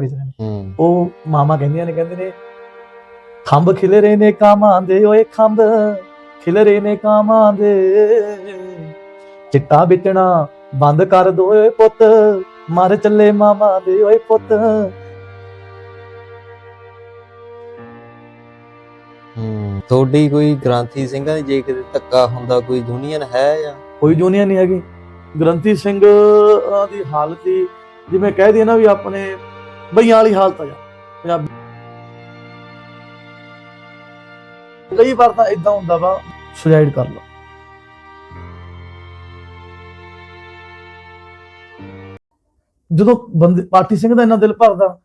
ਵੇਚ ਨੇ ਹੂੰ। ਉਹ ਮਾਮਾ ਕਹਿੰਦੀਆਂ ਨੇ ਕਹਿੰਦੇ ਨੇ ਖੰਭ ਖਿਲ ਰਹੇ ਨੇ ਕਾਮਾਂ ਦੇ ਓਏ ਖੰਭ ਖਿਲ ਰਹੇ ਨੇ ਕਾਮਾਂ ਦੇ। ਚਿੱਟਾ ਵੇਚਣਾ ਬੰਦ ਕਰ ਦੋ ਓਏ ਪੁੱਤ ਮਰ ਚੱਲੇ ਮਾਮਾ ਦੇ ਓਏ ਪੁੱਤ। ਹੂੰ ਤੁਹਾਡੀ ਕੋਈ ਗ੍ਰਾਂਥੀ ਸਿੰਘਾਂ ਦੀ ਜੇ ਕਿਤੇ ਧੱਕਾ ਹੁੰਦਾ ਕੋਈ ਯੂਨੀਅਨ ਹੈ ਜਾਂ? ਕੋਈ ਜੂਨੀਅਰ ਨਹੀਂ ਹੈਗੀ। ਗ੍ਰੰਥੀ ਸਿੰਘ ਦੀ ਹਾਲਤ ਹੀ ਜਿਵੇਂ ਕਹਿ ਦਈਏ ਨਾ ਵੀ ਆਪਣੇ ਬਈਆਂ ਵਾਲੀ ਹਾਲਤ ਆ ਜਾ ਪੰਜਾਬੀ ਕਈ ਵਾਰ ਤਾਂ ਇਦਾਂ ਹੁੰਦਾ ਵਾ ਸੁਸਾਈਡ ਕਰ ਲਓ। ਜਦੋਂ ਬੰਦੇ ਪਾਰਟੀ ਸਿੰਘ ਦਾ ਇੰਨਾ ਦਿਲ ਭਰਦਾ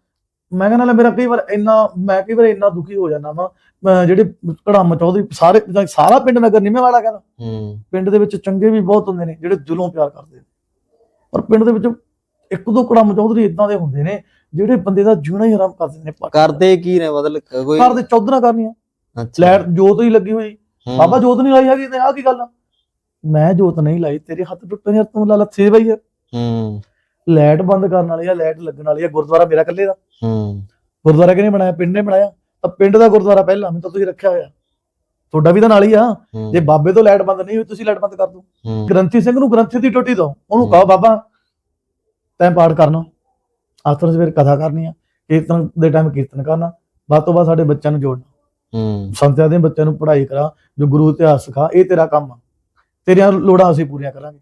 ਮੈਂ ਕਹਿੰਦਾ ਲੈ ਮੇਰਾ ਕਈ ਵਾਰ ਇੰਨਾ ਮੈਂ ਕਈ ਵਾਰ ਇੰਨਾ ਦੁਖੀ ਹੋ ਜਾਂਦਾ ਵਾ। ਜਿਹੜੇ ਕੜਾਮ ਚੌਧਰੀ ਸਾਰੇ ਸਾਰਾ ਪਿੰਡ ਨਗਰ ਨਿਮੇ ਵਾਲਾ ਕਹਿੰਦਾ। ਹੂੰ। ਪਿੰਡ ਦੇ ਵਿੱਚ ਚੰਗੇ ਵੀ ਬਹੁਤ ਹੁੰਦੇ ਨੇ ਜਿਹੜੇ ਦਿਲੋਂ ਪਿਆਰ ਕਰਦੇ ਨੇ। ਪਰ ਪਿੰਡ ਦੇ ਵਿੱਚ ਇੱਕ ਦੋ ਕੜਮ ਚੌਧਰੀ ਇਦਾਂ ਦੇ ਹੁੰਦੇ ਨੇ ਜਿਹੜੇ ਬੰਦੇ ਦਾ ਜੀਣਾ ਹੀ ਹਰਾਮ ਕਰ ਦਿੰਦੇ ਨੇ ਕਰਦੇ ਕੀ ਨੇ? ਮਤਲਬ ਕ- ਕੋਈ ਘਰ ਦੇ ਚੌਧਰਾਂ ਕਰਨੀਆਂ। ਅੱਛਾ। ਲਾਈਟ ਜੋਤ ਹੀ ਲੱਗੀ ਹੋਈ। ਹੂੰ, ਬਾਬਾ ਜੋਤ ਨਹੀਂ ਲਾਈ ਹੈਗੀ ਤੇ ਆਹ ਕੀ ਗੱਲ ਆ? ਮੈਂ ਜੋਤ ਨਹੀਂ ਲਾਈ ਤੇਰੇ ਹੱਥ ਟੁੱਟੇ ਨੇ ਤੂੰ ਲਾ ਲੱਥੇ ਬਈ ਆ। ਹੂੰ। ਲਾਈਟ ਬੰਦ ਕਰਨ ਵਾਲੀ ਆ ਲਾਈਟ ਲੱਗਣ ਵਾਲੀ ਆ ਗੁਰਦੁਆਰਾ ਮੇਰਾ ਇਕੱਲੇ ਦਾ। ਹੂੰ। ਗੁਰਦੁਆਰਾ ਕਿਹਨੇ ਬਣਾਇਆ? ਪਿੰਡ ਨੇ ਬਣਾਇਆ। ਤਾਂ ਪਿੰਡ ਦਾ ਗੁਰਦੁਆਰਾ ਪਹਿਲਾਂ ਮੈਂ ਤਾਂ ਤੁਸੀਂ ਰੱਖਿਆ ਹੋਇਆ। ਤੁਹਾਡਾ ਵੀ ਤਾਂ ਨਾਲ ਹੀ ਆ। ਹੂੰ, ਜੇ ਬਾਬੇ ਤੋਂ ਲਾਈਟ ਬੰਦ ਨਹੀਂ ਹੋਈ ਤੁਸੀਂ ਲਾਈਟ ਬੰਦ ਕਰ ਦਿਓ। ਹੂੰ, ਗ੍ਰੰਥੀ ਸਿੰਘ ਨੂੰ ਗ੍ਰੰਥੀ ਦੀ ਟੋਟੀ ਦੋ ਉਹਨੂੰ ਕਹੋ ਬਾਬਾ ਤੈਂ ਪਾਠ ਕਰਨਾ। ਆਥਰ ਸਵੇਰ ਕਥਾ ਕਰਨੀ ਆ ਕੀਰਤਨ ਦੇ ਟਾਈਮ ਕੀਰਤਨ ਕਰਨਾ ਬਾਅਦ ਤੋਂ ਬਾਅਦ ਸਾਡੇ ਬੱਚਿਆਂ ਨੂੰ ਜੋੜਨਾ। ਹੂੰ। ਸੰਤਿਆਂ ਦੇ ਬੱਚਿਆਂ ਨੂੰ ਪੜ੍ਹਾਈ ਕਰਾ ਜੋ ਗੁਰੂ ਇਤਿਹਾਸ ਸਿਖਾ ਇਹ ਤੇਰਾ ਕੰਮ ਆ। ਤੇਰੀਆਂ ਲੋੜਾਂ ਅਸੀਂ ਪੂਰੀਆਂ ਕਰਾਂਗੇ।